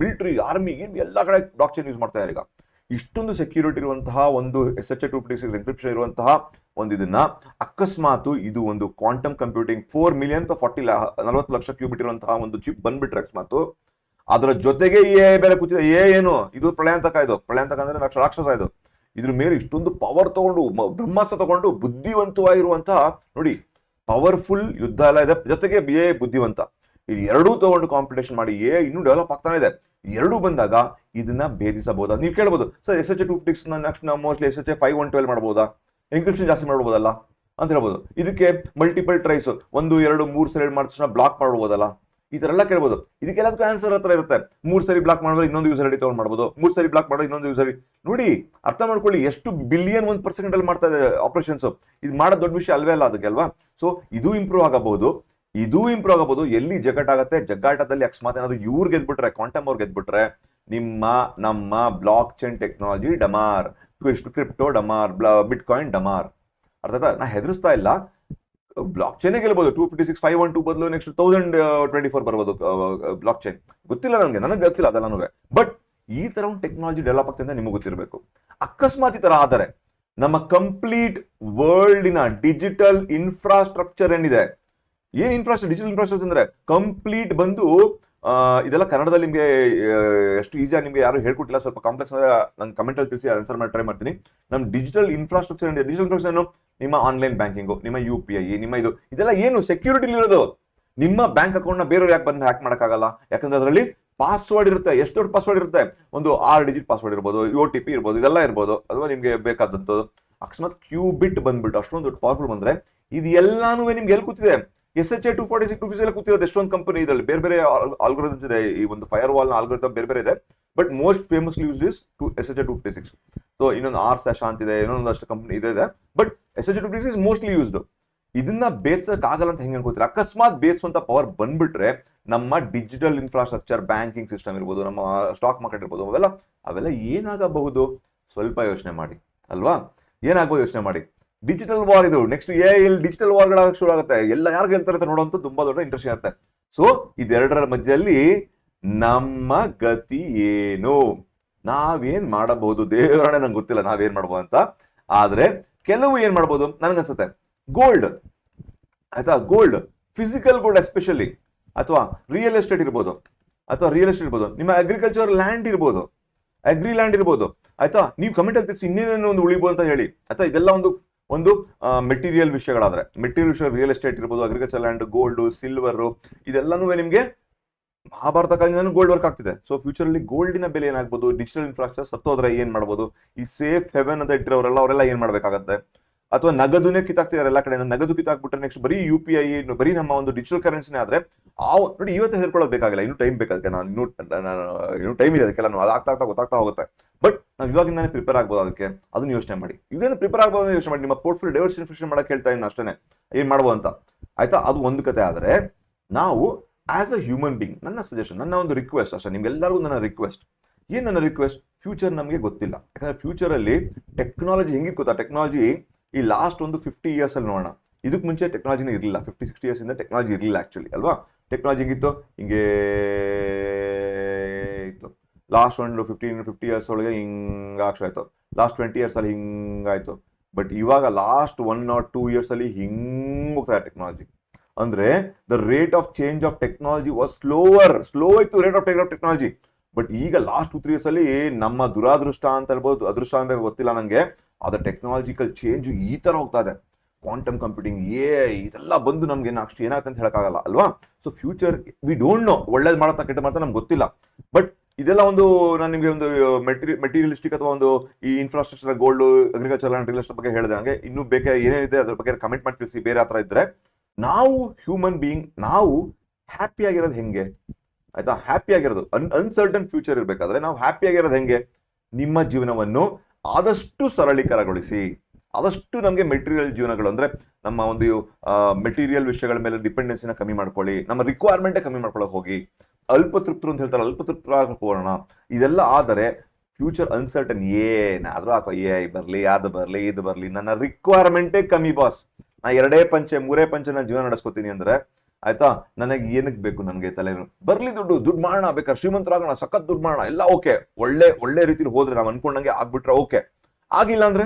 ಮಿಲಿಟರಿ ಆರ್ಮಿ ಎಲ್ಲ ಕಡೆ ಬ್ಲಾಕ್ ಚೈನ್ ಯೂಸ್ ಮಾಡ್ತಾ ಇದ್ದಾರೆ ಈಗ. ಇಷ್ಟೊಂದು ಸೆಕ್ಯೂರಿಟಿ ಇರುವಂತಹ ಒಂದು S H two fifty six encryption ಇರುವಂತಹ ಒಂದು ಇದನ್ನ ಅಕಸ್ಮಾತ್ ಇದು ಒಂದು quantum computing four million forty ನಲವತ್ತು ಲಕ್ಷ ಕ್ಯೂಬಿಟ್ ಇರುವಂತಹ ಒಂದು ಚಿಪ್ ಬಂದ್ಬಿಟ್ರೆ ಅಕಸ್ಮಾತ್ ಅದರ ಜೊತೆಗೆ ಎ ಬೇರೆ ಕೂತಿದೆ. ಎ ಏನು? ಇದು ಪ್ರಳಯಾಂತಕ ಇದು. ಪ್ರಳಯಾಂತಕ ಅಂದ್ರೆ ಲಕ್ಷ ರಾಕ್ಷಸ ಇದು. ಇದ್ರ ಮೇಲೆ ಇಷ್ಟೊಂದು ಪವರ್ ತಗೊಂಡು ಬ್ರಹ್ಮಾಸ ಬ್ರಹ್ಮಾಸ್ತ್ರ ತಗೊಂಡು ಬುದ್ಧಿವಂತವಾಗಿರುವಂತಹ ನೋಡಿ ಪವರ್ಫುಲ್ ಯುದ್ಧ ಎಲ್ಲ ಇದೆ. ಜೊತೆಗೆ ಬಿ ಎ ಬುದ್ಧಿವಂತ. ಇದು ಎರಡೂ ತಗೊಂಡು ಕಾಂಪಿಟೇಷನ್ ಮಾಡಿ ಎ ಇನ್ನೂ ಡೆವಲಪ್ ಆಗ್ತಾನೆ ಇದೆ. ಎರಡೂ ಬಂದಾಗ ಇದನ್ನ ಭೇದಿಸಬಹುದಾ? ನೀವು ಕೇಳ್ಬೋದು. Sir S H two fix next ನಾವು mostly S H five one twelve ಮಾಡ್ಬೋದಾ? ಎನ್ಕ್ರಿಪ್ಷನ್ ಜಾಸ್ತಿ ಮಾಡ್ಬೋದಲ್ಲ? ಅಂತ ಹೇಳ್ಬೋದು. ಇದಕ್ಕೆ ಮಲ್ಟಿಪಲ್ ಟ್ರೈಸ್ ಒಂದು, ಎರಡು, ಮೂರು ಸೈಡ್ ಮಾಡಿದ ಬ್ಲಾಕ್ ಮಾಡ್ಬೋದಲ್ಲ? ಈ ತರ ಎಲ್ಲ ಕೇಳ್ಬೋದು. ಇದಕ್ಕೆಲ್ಲದಕ್ಕೂ ಆನ್ಸರ್ ಹತ್ರ ಇರುತ್ತೆ. ಮೂರು ಸರಿ ಬ್ಲಾಕ್ ಮಾಡಿದ್ರೆ ಇನ್ನೊಂದು ಯೂಸರ್ ಐಡಿ ತಗೊಂಡ್ ಮಾಡ್ಬೋದು. ಮೂರ್ ಸರಿ ಬ್ಲಾಕ್ ಮಾಡಿದ್ರೆ ಇನ್ನೊಂದು ಯೂಸರ್ ನೋಡಿ, ಅರ್ಥ ಮಾಡ್ಕೊಳ್ಳಿ, ಎಷ್ಟು ಬಿಲಿಯನ್ ಒಂದು ಪರ್ಸೆಂಟ್ ಅಲ್ಲಿ ಮಾಡ್ತಾ ಇದೆ ಆಪರೇಷನ್ಸ್ ಇದು ಮಾಡೋ ದೊಡ್ಡ ವಿಷಯ ಅಲ್ವೇ ಅಲ್ಲ ಅದಕ್ಕೆ ಅಲ್ವಾ? ಸೊ ಇದು ಇಂಪ್ರೂವ್ ಆಗಬಹುದು. ಇದು ಇಂಪ್ರೂವ್ ಆಗಬಹುದು. ಎಲ್ಲಿ ಜಗ್ಗಾಟಾಗತ್ತೆ ಜಗ್ಗಾಟದಲ್ಲಿ ಅಕಸ್ಮಾತ್ ಏನಾದ್ರು ಇವ್ರು ಗೆದ್ಬಿಟ್ರೆ ಕ್ವಾಂಟಮ್ ಅವ್ರು ಗೆದ್ಬಿಟ್ರೆ, ನಿಮ್ಮ, ನಮ್ಮ ಬ್ಲಾಕ್ ಚೈನ್ ಟೆಕ್ನಾಲಜಿ ಡಮಾರ್ ಕ್ರಿಪ್ಟೋ ಡಮಾರ್ ಬಿಟ್ ಕಾಯಿನ್ ಡಮಾರ್. ಅರ್ಥ? ನಾ ಹೆದರ್ಸ್ತಾ ಇಲ್ಲ. Blockchain ಗೆಲ್ಬಹುದು two fifty six five one two ಬದಲು ನೆಕ್ಸ್ಟ್ ತೌಸಂಡ್ ಟ್ವೆಂಟಿ ಫೋರ್ ಬರ್ಬೋದು ಬ್ಲಾಕ್ ಚೈನ್ ಗೊತ್ತಿಲ್ಲ ನನಗೆ ನನಗೆ ಗೊತ್ತಿಲ್ಲ ಅದೆಲ್ಲನೂ. ಬಟ್ ಈ ತರ ಒಂದು ಟೆಕ್ನಾಲಜಿ ಡೆವಲಪ್ ಆಗ್ತದೆ ನಿಮಗೆ ಗೊತ್ತಿರಬೇಕು. ಅಕಸ್ಮಾತ್ ಈ ತರ ಆದರೆ ನಮ್ಮ ಕಂಪ್ಲೀಟ್ ವರ್ಲ್ಡಿನ ಡಿಜಿಟಲ್ ಇನ್ಫ್ರಾಸ್ಟ್ರಕ್ಚರ್ ಏನಿದೆ? ಏನ್ ಇನ್ಫ್ರಾಸ್ಟ್ರಕ್ಚರ್ ಡಿಜಿಟಲ್ ಇನ್ಫ್ರಾಸ್ಟ್ರಕ್ಚರ್ ಅಂದ್ರೆ ಕಂಪ್ಲೀಟ್ ಬಂದು ಇದೆಲ್ಲ ಕನ್ನಡದಲ್ಲಿ ನಿಮಗೆ ಎಷ್ಟು ಈಸಿಯಾಗಿ ನಿಮಗೆ ಯಾರು ಹೇಳ್ಕೊಟ್ಟಿಲ್ಲ. ಸ್ವಲ್ಪ ಕಾಂಪ್ಲೆಕ್ಸ್ ಅಂದ್ರೆ ನಾನು ಕಮೆಂಟಲ್ಲಿ ತಿಳಿಸಿ ಆನ್ಸರ್ ಮಾಡಿ ಟ್ರೈ ಮಾಡ್ತೀನಿ. ನಮ್ಮ ಡಿಜಿಟಲ್ ಇನ್ಫ್ರಾಸ್ಟ್ರಕ್ಚರ್ ಏನಿದೆ ಡಿಜಿಟಲ್ ಇನ್ಫ್ರಾಸ್ಟ್ರಕ್ಚರ್ ನಿಮ್ಮ ಆನ್ಲೈನ್ ಬ್ಯಾಂಕಿಂಗು ನಿಮ್ಮ ಯು ಪಿ ಐ ನಿಮ್ಮ ಇದು, ಇದೆಲ್ಲ ಏನು? ಸೆಕ್ಯೂರಿಟಿ ಇರೋದು. ನಿಮ್ಮ ಬ್ಯಾಂಕ್ ಅಕೌಂಟ್ನ ಬೇರೆಯವ್ರು ಯಾಕೆ ಬಂದು ಹ್ಯಾಕ್ ಮಾಡೋಕ್ಕಾಗಲ್ಲ? ಯಾಕಂದ್ರೆ ಅದರಲ್ಲಿ ಪಾಸ್ವರ್ಡ್ ಇರುತ್ತೆ. ಎಷ್ಟು ದೊಡ್ಡ ಪಾಸ್ವರ್ಡ್ ಇರುತ್ತೆ? ಒಂದು ಆರು ಡಿಜಿಟ್ ಪಾಸ್ವರ್ಡ್ ಇರ್ಬೋದು ಯು ಟಿ ಪಿ ಇರ್ಬೋದು, ಇದೆಲ್ಲ ಇರ್ಬೋದು. ಅಥವಾ ನಿಮಗೆ ಬೇಕಾದಂಥದ್ದು. ಅಕಸ್ಮಾತ್ ಕ್ಯೂ ಬಿಟ್ ಬಂದ್ಬಿಟ್ಟು, ಅಷ್ಟೊಂದು ದೊಡ್ಡ ಪವರ್ಫುಲ್ ಬಂದರೆ, ಇದು ಎಲ್ಲಾನು ನಿಮ್ಗೆ ಎಲ್ಲಿ ಕೂತಿದೆ S H A two forty six two fifty ಎಲ್ಲ ಕೂತಿರೋದು ಎಷ್ಟೊಂದು ಕಂಪನಿ ಇದರಲ್ಲಿ ಬೇರೆ ಬೇರೆ ಆಲ್ಗೋರಿದಮ್ಸ್ ಇದೆ. ಈ ಒಂದು ಫೈರ್ ವಾಲ್ ಆಲ್ಗೋರಿದಮ್ ಬೇರೆ ಬೇರೆ ಇದೆ. But most famous use is two S H A two fifty six so ಇನ್ನೊಂದು ಆರ್ ಶಾಂತ್ ಇದೆ, ಇನ್ನೊಂದು ಅಷ್ಟು ಕಂಪನಿ ಇದೆ but S H A two fifty six mostly used ಇದನ್ನ ಆಗಲ್ಲ ಅಂತ ಹೆಂಗೆ ಅನ್ಕೋತೀರ? ಅಕಸ್ಮಾತ್ ಬೇರ್ಸುವಂತ ಪವರ್ ಬಂದ್ಬಿಟ್ರೆ ನಮ್ಮ ಡಿಜಿಟಲ್ ಇನ್ಫ್ರಾಸ್ಟ್ರಕ್ಚರ್ ಬ್ಯಾಂಕಿಂಗ್ ಸಿಸ್ಟಮ್ ಇರ್ಬೋದು, ನಮ್ಮ ಸ್ಟಾಕ್ ಮಾರ್ಕೆಟ್ ಇರ್ಬೋದು, ಅವೆಲ್ಲ ಅವೆಲ್ಲ ಏನಾಗಬಹುದು? ಸ್ವಲ್ಪ ಯೋಚನೆ ಮಾಡಿ. ಅಲ್ವಾ? ಏನಾಗಬಹುದು ಯೋಚನೆ ಮಾಡಿ. ಡಿಜಿಟಲ್ ವಾರ್ ಇದು. ನೆಕ್ಸ್ಟ್ ಎ ಇಲ್ಲಿ ಡಿಜಿಟಲ್ ವಾರ್ಗಳಾಗ ಶುರು ಆಗುತ್ತೆ. ಎಲ್ಲ ಯಾರು ಹೇಳ್ತಾರೆ ಅಂತ ನೋಡುವಂತ ತುಂಬಾ ದೊಡ್ಡ ಇಂಟ್ರೆಸ್ಟ್ ಇರುತ್ತೆ. ಸೊ ಇದೆರಡರ ಮಧ್ಯದಲ್ಲಿ ನಮ್ಮ ಗತಿ ಏನು? ನಾವೇನ್ ಮಾಡಬಹುದು? ದೇವರಣೆ ನಂಗೆ ಗೊತ್ತಿಲ್ಲ ನಾವೇನ್ ಮಾಡಬಹುದು ಅಂತ. ಆದ್ರೆ ಕೆಲವು ಏನ್ ಮಾಡ್ಬೋದು? ನನಗನ್ಸುತ್ತೆ. ಗೋಲ್ಡ್ ಆಯ್ತಾ? ಗೋಲ್ಡ್ ಫಿಸಿಕಲ್ ಗೋಲ್ಡ್ ಎಸ್ಪೆಷಲಿ ಅಥವಾ ರಿಯಲ್ ಎಸ್ಟೇಟ್ ಇರ್ಬೋದು. ಅಥವಾ ರಿಯಲ್ ಎಸ್ಟೇಟ್ ಇರ್ಬೋದು. ನಿಮ್ಮ ಅಗ್ರಿಕಲ್ಚರ್ ಲ್ಯಾಂಡ್ ಇರ್ಬೋದು. ಅಗ್ರಿ ಲ್ಯಾಂಡ್ ಇರ್ಬೋದು. ಆಯ್ತಾ? ನೀವು ಕಮೆಂಟ್ ಅಲ್ಲಿ ಇನ್ನೇನೇನು ಒಂದು ಉಳಿಬೋದು ಅಂತ ಹೇಳಿ. ಆಯ್ತಾ? ಇದೆಲ್ಲ ಒಂದು ಒಂದು ಮೆಟೀರಿಯಲ್ ವಿಷಯಗಳಾದ್ರೆ. ಮೆಟೀರಿಯಲ್ ವಿಷಯ ರಿಯಲ್ ಎಸ್ಟೇಟ್ ಇರ್ಬೋದು ಅಗ್ರಿಕಲ್ಚರ್ ಲ್ಯಾಂಡ್ ಗೋಲ್ಡ್ ಸಿಲ್ವರ್ ಇದೆಲ್ಲನೂ ನಿಮಗೆ ಮಹಾಭಾರತ ಕಾಲದಿಂದ ಗೋಲ್ಡ್ ವರ್ಕ್ ಆಗ್ತಿದೆ. ಸೊ ಫ್ಯೂಚರ್ ಅಲ್ಲಿ ಗೋಲ್ಡಿನ ಬೆಲೆ ಏನಾಗ್ಬೋದು ಡಿಜಿಟಲ್ ಇನ್ಫ್ರಾಸ್ಟ್ರಕ್ಚರ್ ಸತ್ತೋದ್ರೆ ಏನ್ ಮಾಡ್ಬೋದು? ಈ ಸೇಫ್ ಹೆವೆನ್ ಅಂತ ಇಟ್ಟಿರೋರೆಲ್ಲ, ಅವರೆಲ್ಲ ಏನ್ ಮಾಡ್ಬೇಕಾಗತ್ತೆ? ಅಥವಾ ನಗದುನೇ ಕಿತ್ತಾಕ್ತಿದ್ದಾರೆ ಎಲ್ಲ ಕಡೆ ನಗದು ಕಿತ್ತಾಕ್ಬಿಟ್ರೆ ನೆಕ್ಸ್ಟ್ ಬರೀ ಯು ಪಿ ಐ ಬರೀ ನಮ್ಮ ಒಂದು ಡಿಜಿಟಲ್ ಕರೆನ್ಸಿನೇ ಆದ್ರೆ, ಆ ನೋಡಿ ಇವತ್ತು ಹೇಳ್ಕೊಳ್ಳೋದು ಬೇಕಾಗಿಲ್ಲ, ಇನ್ನೂ ಟೈಮ್ ಬೇಕಾಗುತ್ತೆ ನಾನು ಇನ್ನೂ ನಾನು ಇನ್ನೂ ಟೈಮ್ ಇದೆ ಅದಕ್ಕೆಲ್ಲ ನಾವು ಅದಾಗ್ತಾ ಆಗ್ತಾ ಗೊತ್ತಾಗ್ತಾ ಹೋಗುತ್ತೆ. ಬಟ್ ನಾವು ಇವಾಗಿಂದಾನೆ ಪ್ರಿಪೇರ್ ಆಗ್ಬೋದು ಅದಕ್ಕೆ. ಅದನ್ನ ಯೋಚನೆ ಮಾಡಿ. ಇವಾಗ ಪ್ರಿಪೇರ್ ಆಗ್ಬೋದು ಯೋಚನೆ ಮಾಡಿ. ನಿಮ್ಮ ಪೋರ್ಟ್ಫೋಲಿಯೋ ಡೈವರ್ಸಿಫಿಕೇಶನ್ ಮಾಡಕ್ಕೆ ಹೇಳ್ತಾ ಇದ್ದೀನಿ ಅಷ್ಟೇ ಏನ್ ಮಾಡ್ಬೋದು ಅಂತ? ಆಯ್ತಾ? ಅದು ಒಂದು ಕತೆ ಆದ್ರೆ, ನಾವು ಆಸ್ ಅ ಹ್ಯೂಮನ್ ಬೀಯಿಂಗ್ ನನ್ನ ಸಜೆಷನ್ ನನ್ನ ಒಂದು ರಿಕ್ವೆಸ್ಟ್ ಅಷ್ಟೇ, ನಿಮ್ಗೆಲ್ಲರಿಗೂ ನನ್ನ ರಿಕ್ವೆಸ್ಟ್ ಏನು ನನ್ನ ರಿಕ್ವೆಸ್ಟ್ ಫ್ಯೂಚರ್ ನಮಗೆ ಗೊತ್ತಿಲ್ಲ. ಯಾಕಂದ್ರೆ ಫ್ಯೂಚರ್ ಅಲ್ಲಿ ಟೆಕ್ನಾಲಜಿ ಹೆಂಗಿತ್ತು ಗೊತ್ತಾ? ಟೆಕ್ನಾಲಜಿ ಈ ಲಾಸ್ಟ್ ಒಂದು ಫಿಫ್ಟಿ ಇಯರ್ಸ್ ಅಲ್ಲಿ ನೋಡೋಣ. ಇದಕ್ಕೆ ಮುಂಚೆ ಟೆಕ್ನಾಲಜಿನೇ ಇರಲಿಲ್ಲ. ಫಿಫ್ಟಿ ಸಿಕ್ಸ್ಟಿ ಇಯರ್ಸ್ ಇಂದ ಟೆಕ್ನಾಲಜಿ ಇರಲಿಲ್ಲ ಆಕ್ಚುಲಿ ಅಲ್ವಾ? ಟೆಕ್ನಾಲಜಿ ಹೇಗಿತ್ತು? ಹಿಂಗೆ ಇತ್ತು. ಲಾಸ್ಟ್ ಒಂದು ಫಿಫ್ಟೀನ್ ಫಿಫ್ಟಿ ಇಯರ್ಸ್ ಒಳಗೆ ಹಿಂಗೆ ಆಯ್ತು. ಲಾಸ್ಟ್ ಟ್ವೆಂಟಿ ಇಯರ್ಸ್ ಅಲ್ಲಿ ಹಿಂಗಾಯ್ತು. ಬಟ್ ಇವಾಗ last one not two years ಅಲ್ಲಿ ಹಿಂಗ್ ಇದೆ ಟೆಕ್ನಾಲಜಿ ಅಂದ್ರೆ the rate of change of technology was slower slow ಇತ್ತು ರೇಟ್ ಆಫ್ ಟೆಕ್ನಾಲಜಿ ಬಟ್ ಈಗ ಲಾಸ್ಟ್ ಟೂ ತ್ರೀ ಇಯರ್ಸ್ ಅಲ್ಲಿ ನಮ್ಮ ದುರಾದೃಷ್ಟ ಅಂತ ಹೇಳ್ಬೋದು. ಅದೃಷ್ಟ ಅಂತ ಗೊತ್ತಿಲ್ಲ ನಂಗೆ. ಅದ ಟೆಕ್ನಾಲಜಿಕಲ್ ಚೇಂಜ್ ಈ ತರ ಹೋಗ್ತಾ ಇದೆ. ಕ್ವಾಂಟಮ್ ಕಂಪ್ಯೂಟಿಂಗ್ ಏ ಇದೆಲ್ಲ ಬಂದು ನಮ್ಗೆ ಅಷ್ಟು ಏನಾಗುತ್ತೆ ಅಂತ ಹೇಳಕ್ಕಾಗಲ್ಲ, ಅಲ್ವಾ? So future we don't know ಒಳ್ಳೇದು ಮಾಡುತ್ತಾ ಕೆಟ್ಟ ಮಾಡ್ತಾ ನಮ್ಗೆ ಗೊತ್ತಿಲ್ಲ. ಬಟ್ ಇದೆಲ್ಲ ಒಂದು ನಾನು ನಿಮಗೆ ಒಂದು ಮೆಟೀರಿ ಮೆಟೀರಿಯಲಿಸ್ಟಿಕ್ ಅಥವಾ ಒಂದು ಈ ಇನ್ಫ್ರಾಸ್ಟ್ರಕ್ಚರ್ ಗೋಲ್ಡ್ ಅಗ್ರಿಕಲ್ಚರ್ ಎಸ್ಟೇಟ್ ಬಗ್ಗೆ ಹೇಳಿದೆ, ಹಾಗೆ ಇನ್ನೂ ಬೇಕಾದ್ರೆ ಏನೇನಿದೆ ಅದ್ರ ಬಗ್ಗೆ ಕಮೆಂಟ್ ಮಾಡಿ ತಿಳಿಸಿ, ಬೇರೆ ಹತ್ರ ಇದ್ರೆ. ನಾವು ಹ್ಯೂಮನ್ ಬೀಯಿಂಗ್ ನಾವು ಹ್ಯಾಪಿ ಆಗಿರೋದು ಹೆಂಗೆ? ಆಯ್ತಾ? ಹ್ಯಾಪಿ ಆಗಿರೋದು ಅನ್ ಅನ್ಸರ್ಟನ್ ಫ್ಯೂಚರ್ ಇರಬೇಕಾದ್ರೆ ನಾವು ಹ್ಯಾಪಿ ಆಗಿರೋದು ಹೆಂಗೆ? ನಿಮ್ಮ ಜೀವನವನ್ನು ಆದಷ್ಟು ಸರಳೀಕರಗೊಳಿಸಿ, ಆದಷ್ಟು ನಮಗೆ ಮೆಟೀರಿಯಲ್ ಜೀವನಗಳು ಅಂದರೆ ನಮ್ಮ ಒಂದು ಮೆಟೀರಿಯಲ್ ವಿಷಯಗಳ ಮೇಲೆ ಡಿಪೆಂಡೆನ್ಸಿನ ಕಮ್ಮಿ ಮಾಡ್ಕೊಳ್ಳಿ, ನಮ್ಮ ರಿಕ್ವೈರ್ಮೆಂಟೇ ಕಮ್ಮಿ ಮಾಡ್ಕೊಳ್ಳೋಕೆ ಹೋಗಿ ಅಲ್ಪತೃಪ್ತರು ಅಂತ ಹೇಳ್ತಾರೆ, ಅಲ್ಪ ತೃಪ್ತರಾಗಿ ಹೋಗೋಣ. ಇದೆಲ್ಲ ಆದರೆ ಫ್ಯೂಚರ್ ಅನ್ಸರ್ಟನ್ ಏನಾದರೂ ಹಾಕೋ ಎ ಐ ಬರಲಿ, ಅದು ಬರಲಿ, ಇದು ಬರಲಿ, ನನ್ನ ರಿಕ್ವೈರ್ಮೆಂಟೇ ಕಮ್ಮಿ ಬಾಸ್ ನಾ ಎರಡೇ ಪಂಚೆ, ಮೂರೇ ಪಂಚೆ ನಾನು ಜೀವನ ನಡೆಸ್ಕೋತೀನಿ ಅಂದ್ರೆ ಆಯ್ತಾ? ನನಗೆ ಏನಕ್ಕೆ ಬೇಕು ನನಗೆ ತಲೆ ಬರ್ಲಿ ದುಡ್ಡು ದುಡ್ಡು ಮಾಡೋಣ ಬೇಕಾದ್ರೆ ಶ್ರೀಮಂತರಾಗೋಣ, ಸಖತ್ ದುಡ್ಡು ಮಾಡೋಣ ಎಲ್ಲ ಓಕೆ. ಒಳ್ಳೆ ಒಳ್ಳೆ ರೀತಿಲಿ ಹೋದ್ರೆ ನಾವು ಅನ್ಕೊಂಡಂಗೆ ಆಗ್ಬಿಟ್ರೆ ಓಕೆ. ಆಗಿಲ್ಲ ಅಂದ್ರೆ?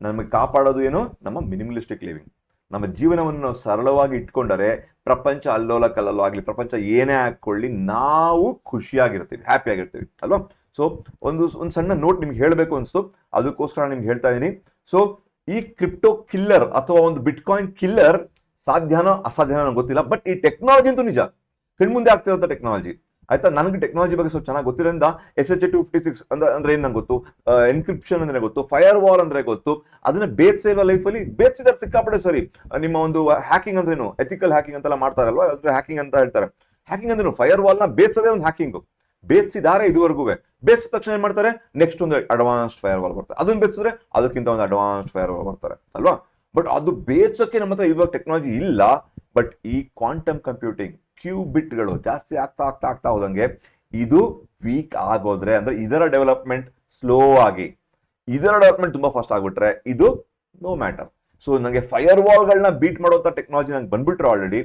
ನಮಗೆ ಕಾಪಾಡೋದು ಏನು? ನಮ್ಮ ಮಿನಿಮಲಿಸ್ಟಿಕ್ ಲಿವಿಂಗ್. ನಮ್ಮ ಜೀವನವನ್ನು ನಾವು ಸರಳವಾಗಿ ಇಟ್ಕೊಂಡರೆ ಪ್ರಪಂಚ ಅಲ್ಲೋಲ ಕಲ್ಲಲ್ಲೋ ಆಗಲಿ, ಪ್ರಪಂಚ ಏನೇ ಹಾಕೊಳ್ಳಿ ನಾವು ಖುಷಿಯಾಗಿರ್ತೀವಿ ಹ್ಯಾಪಿ ಆಗಿರ್ತೀವಿ ಅಲ್ವಾ? ಸೊ ಒಂದು ಒಂದು ಸಣ್ಣ ನೋಟ್ ನಿಮ್ಗೆ ಹೇಳಬೇಕು ಅನಿಸ್ತು. ಅದಕ್ಕೋಸ್ಕರ ನಿಮ್ಗೆ ಹೇಳ್ತಾ ಇದ್ದೀನಿ ಸೊ ಈ ಕ್ರಿಪ್ಟೋ ಕಿಲ್ಲರ್ ಅಥವಾ ಒಂದು ಬಿಟ್ಕಾಯಿನ್ ಕಿಲ್ಲರ್ ಸಾಧ್ಯನೋ ಅಸಾಧ್ಯನೋ ನನಗೆ ಗೊತ್ತಿಲ್ಲ. ಬಟ್ ಈ ಟೆಕ್ನಾಲಜಿ ಅಂತೂ ನಿಜ. ಕಣ್ಮುಂದೆ ಆಗ್ತಿರೋಂಥ ಟೆಕ್ನಾಲಜಿ ಆಯ್ತಾ? ನನಗೆ ಟೆಕ್ನಾಲಜಿ ಬಗ್ಗೆ ಸ್ವಲ್ಪ ಚೆನ್ನಾಗಿ ಗೊತ್ತಿರೋದ್ರಿಂದ S H two fifty six ಅಂದ್ರೆ ಅಂದ್ರೆ ಏನು ನಂಗೆ ಗೊತ್ತು? ಎನ್ಕ್ರಿಪ್ಷನ್ ಅಂದ್ರೆ ಗೊತ್ತು. ಫೈರ್ ವಾಲ್ ಅಂದ್ರೆ ಗೊತ್ತು. ಅದನ್ನ ಬೇತ್ಸೇವ ಲೈಫಲ್ಲಿ ಬೇತ್ಸಿದಾರೆ ಸಿಕ್ಕಾಪಡೆ ಸರಿ. ನಿಮ್ಮ ಒಂದು ಹ್ಯಾಕಿಂಗ್ ಅಂದ್ರೇನು ಎಥಿಕಲ್ ಹ್ಯಾಕಿಂಗ್ ಅಂತೆಲ್ಲ ಮಾಡ್ತಾರಲ್ವ? ಅದ್ರ ಹ್ಯಾಕಿಂಗ್ ಅಂತ ಹೇಳ್ತಾರೆ. ಹ್ಯಾಕಿಂಗ್ ಅಂದ್ರೇನು ಫೈರ್ ವಾಲ್ನ ಬೇದ್ಸದೇ ಒಂದು ಹ್ಯಾಕಿಂಗ್ ಬೇಸಿದಾರೆ ಇದುವರೆಗೂ. ಬೇಸಿದ ತಕ್ಷಣ ಏನ್ ಮಾಡ್ತಾರೆ? ನೆಕ್ಸ್ಟ್ ಒಂದು ಅಡ್ವಾನ್ಸ್ಡ್ ಫೈರ್ ವಾಲ್ ಬರ್ತಾರೆ ಅದನ್ನ ಬೇಸಿದ್ರೆ ಅದಕ್ಕಿಂತ ಒಂದು ಅಡ್ವಾನ್ಸ್ಡ್ ಫೈರ್ ವಾಲ್ ಬರ್ತಾರೆ ಅಲ್ವಾ? ಬಟ್ ಅದು ಬೇಸಕ್ಕೆ ನಮ್ಮ ಹತ್ರ ಇವಾಗ ಟೆಕ್ನಾಲಜಿ ಇಲ್ಲ. ಬಟ್ ಈ ಕ್ವಾಂಟಮ್ ಕಂಪ್ಯೂಟಿಂಗ್ ಕ್ಯೂ ಬಿಟ್ಗಳು ಜಾಸ್ತಿ ಆಗ್ತಾ ಆಗ್ತಾ ಆಗ್ತಾ ಹೋದಂಗೆ ಇದು ವೀಕ್ ಆಗೋದ್ರೆ ಅಂದ್ರೆ ಇದರ ಡೆವಲಪ್ಮೆಂಟ್ ಸ್ಲೋ ಆಗಿ. ಇದರ ಡೆವಲಪ್ಮೆಂಟ್ ತುಂಬಾ ಫಾಸ್ಟ್ ಆಗ್ಬಿಟ್ರೆ ಇದು ನೋ ಮ್ಯಾಟರ್ ಸೊ ನನಗೆ ಫೈರ್ ವಾಲ್ಗಳನ್ನ ಬೀಟ್ ಮಾಡೋಂಥ ಟೆಕ್ನಾಲಜಿ ನಂಗೆ ಬಂದ್ಬಿಟ್ರೆ ಆಲ್ರೆಡಿ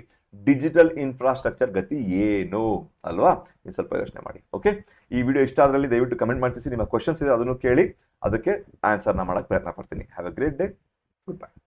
ಡಿಜಿಟಲ್ ಇನ್ಫ್ರಾಸ್ಟ್ರಕ್ಚರ್ ಗತಿ ಏನು? ಅಲ್ವಾ? ನೀವು ಸ್ವಲ್ಪ ಯೋಚನೆ ಮಾಡಿ. ಓಕೆ ಈ ವಿಡಿಯೋ ಇಷ್ಟ ಆದ್ರಲ್ಲಿ ದಯವಿಟ್ಟು ಕಮೆಂಟ್ ಮಾಡ್ತೀವಿ ನಿಮ್ಮ ಕ್ವಶನ್ಸ್ ಇದೆ, ಅದನ್ನು ಕೇಳಿ, ಅದಕ್ಕೆ ಆನ್ಸರ್ನ ಮಾಡೋಕ್ಕೆ ಪ್ರಯತ್ನ ಪಡ್ತೀನಿ. Have a great day goodbye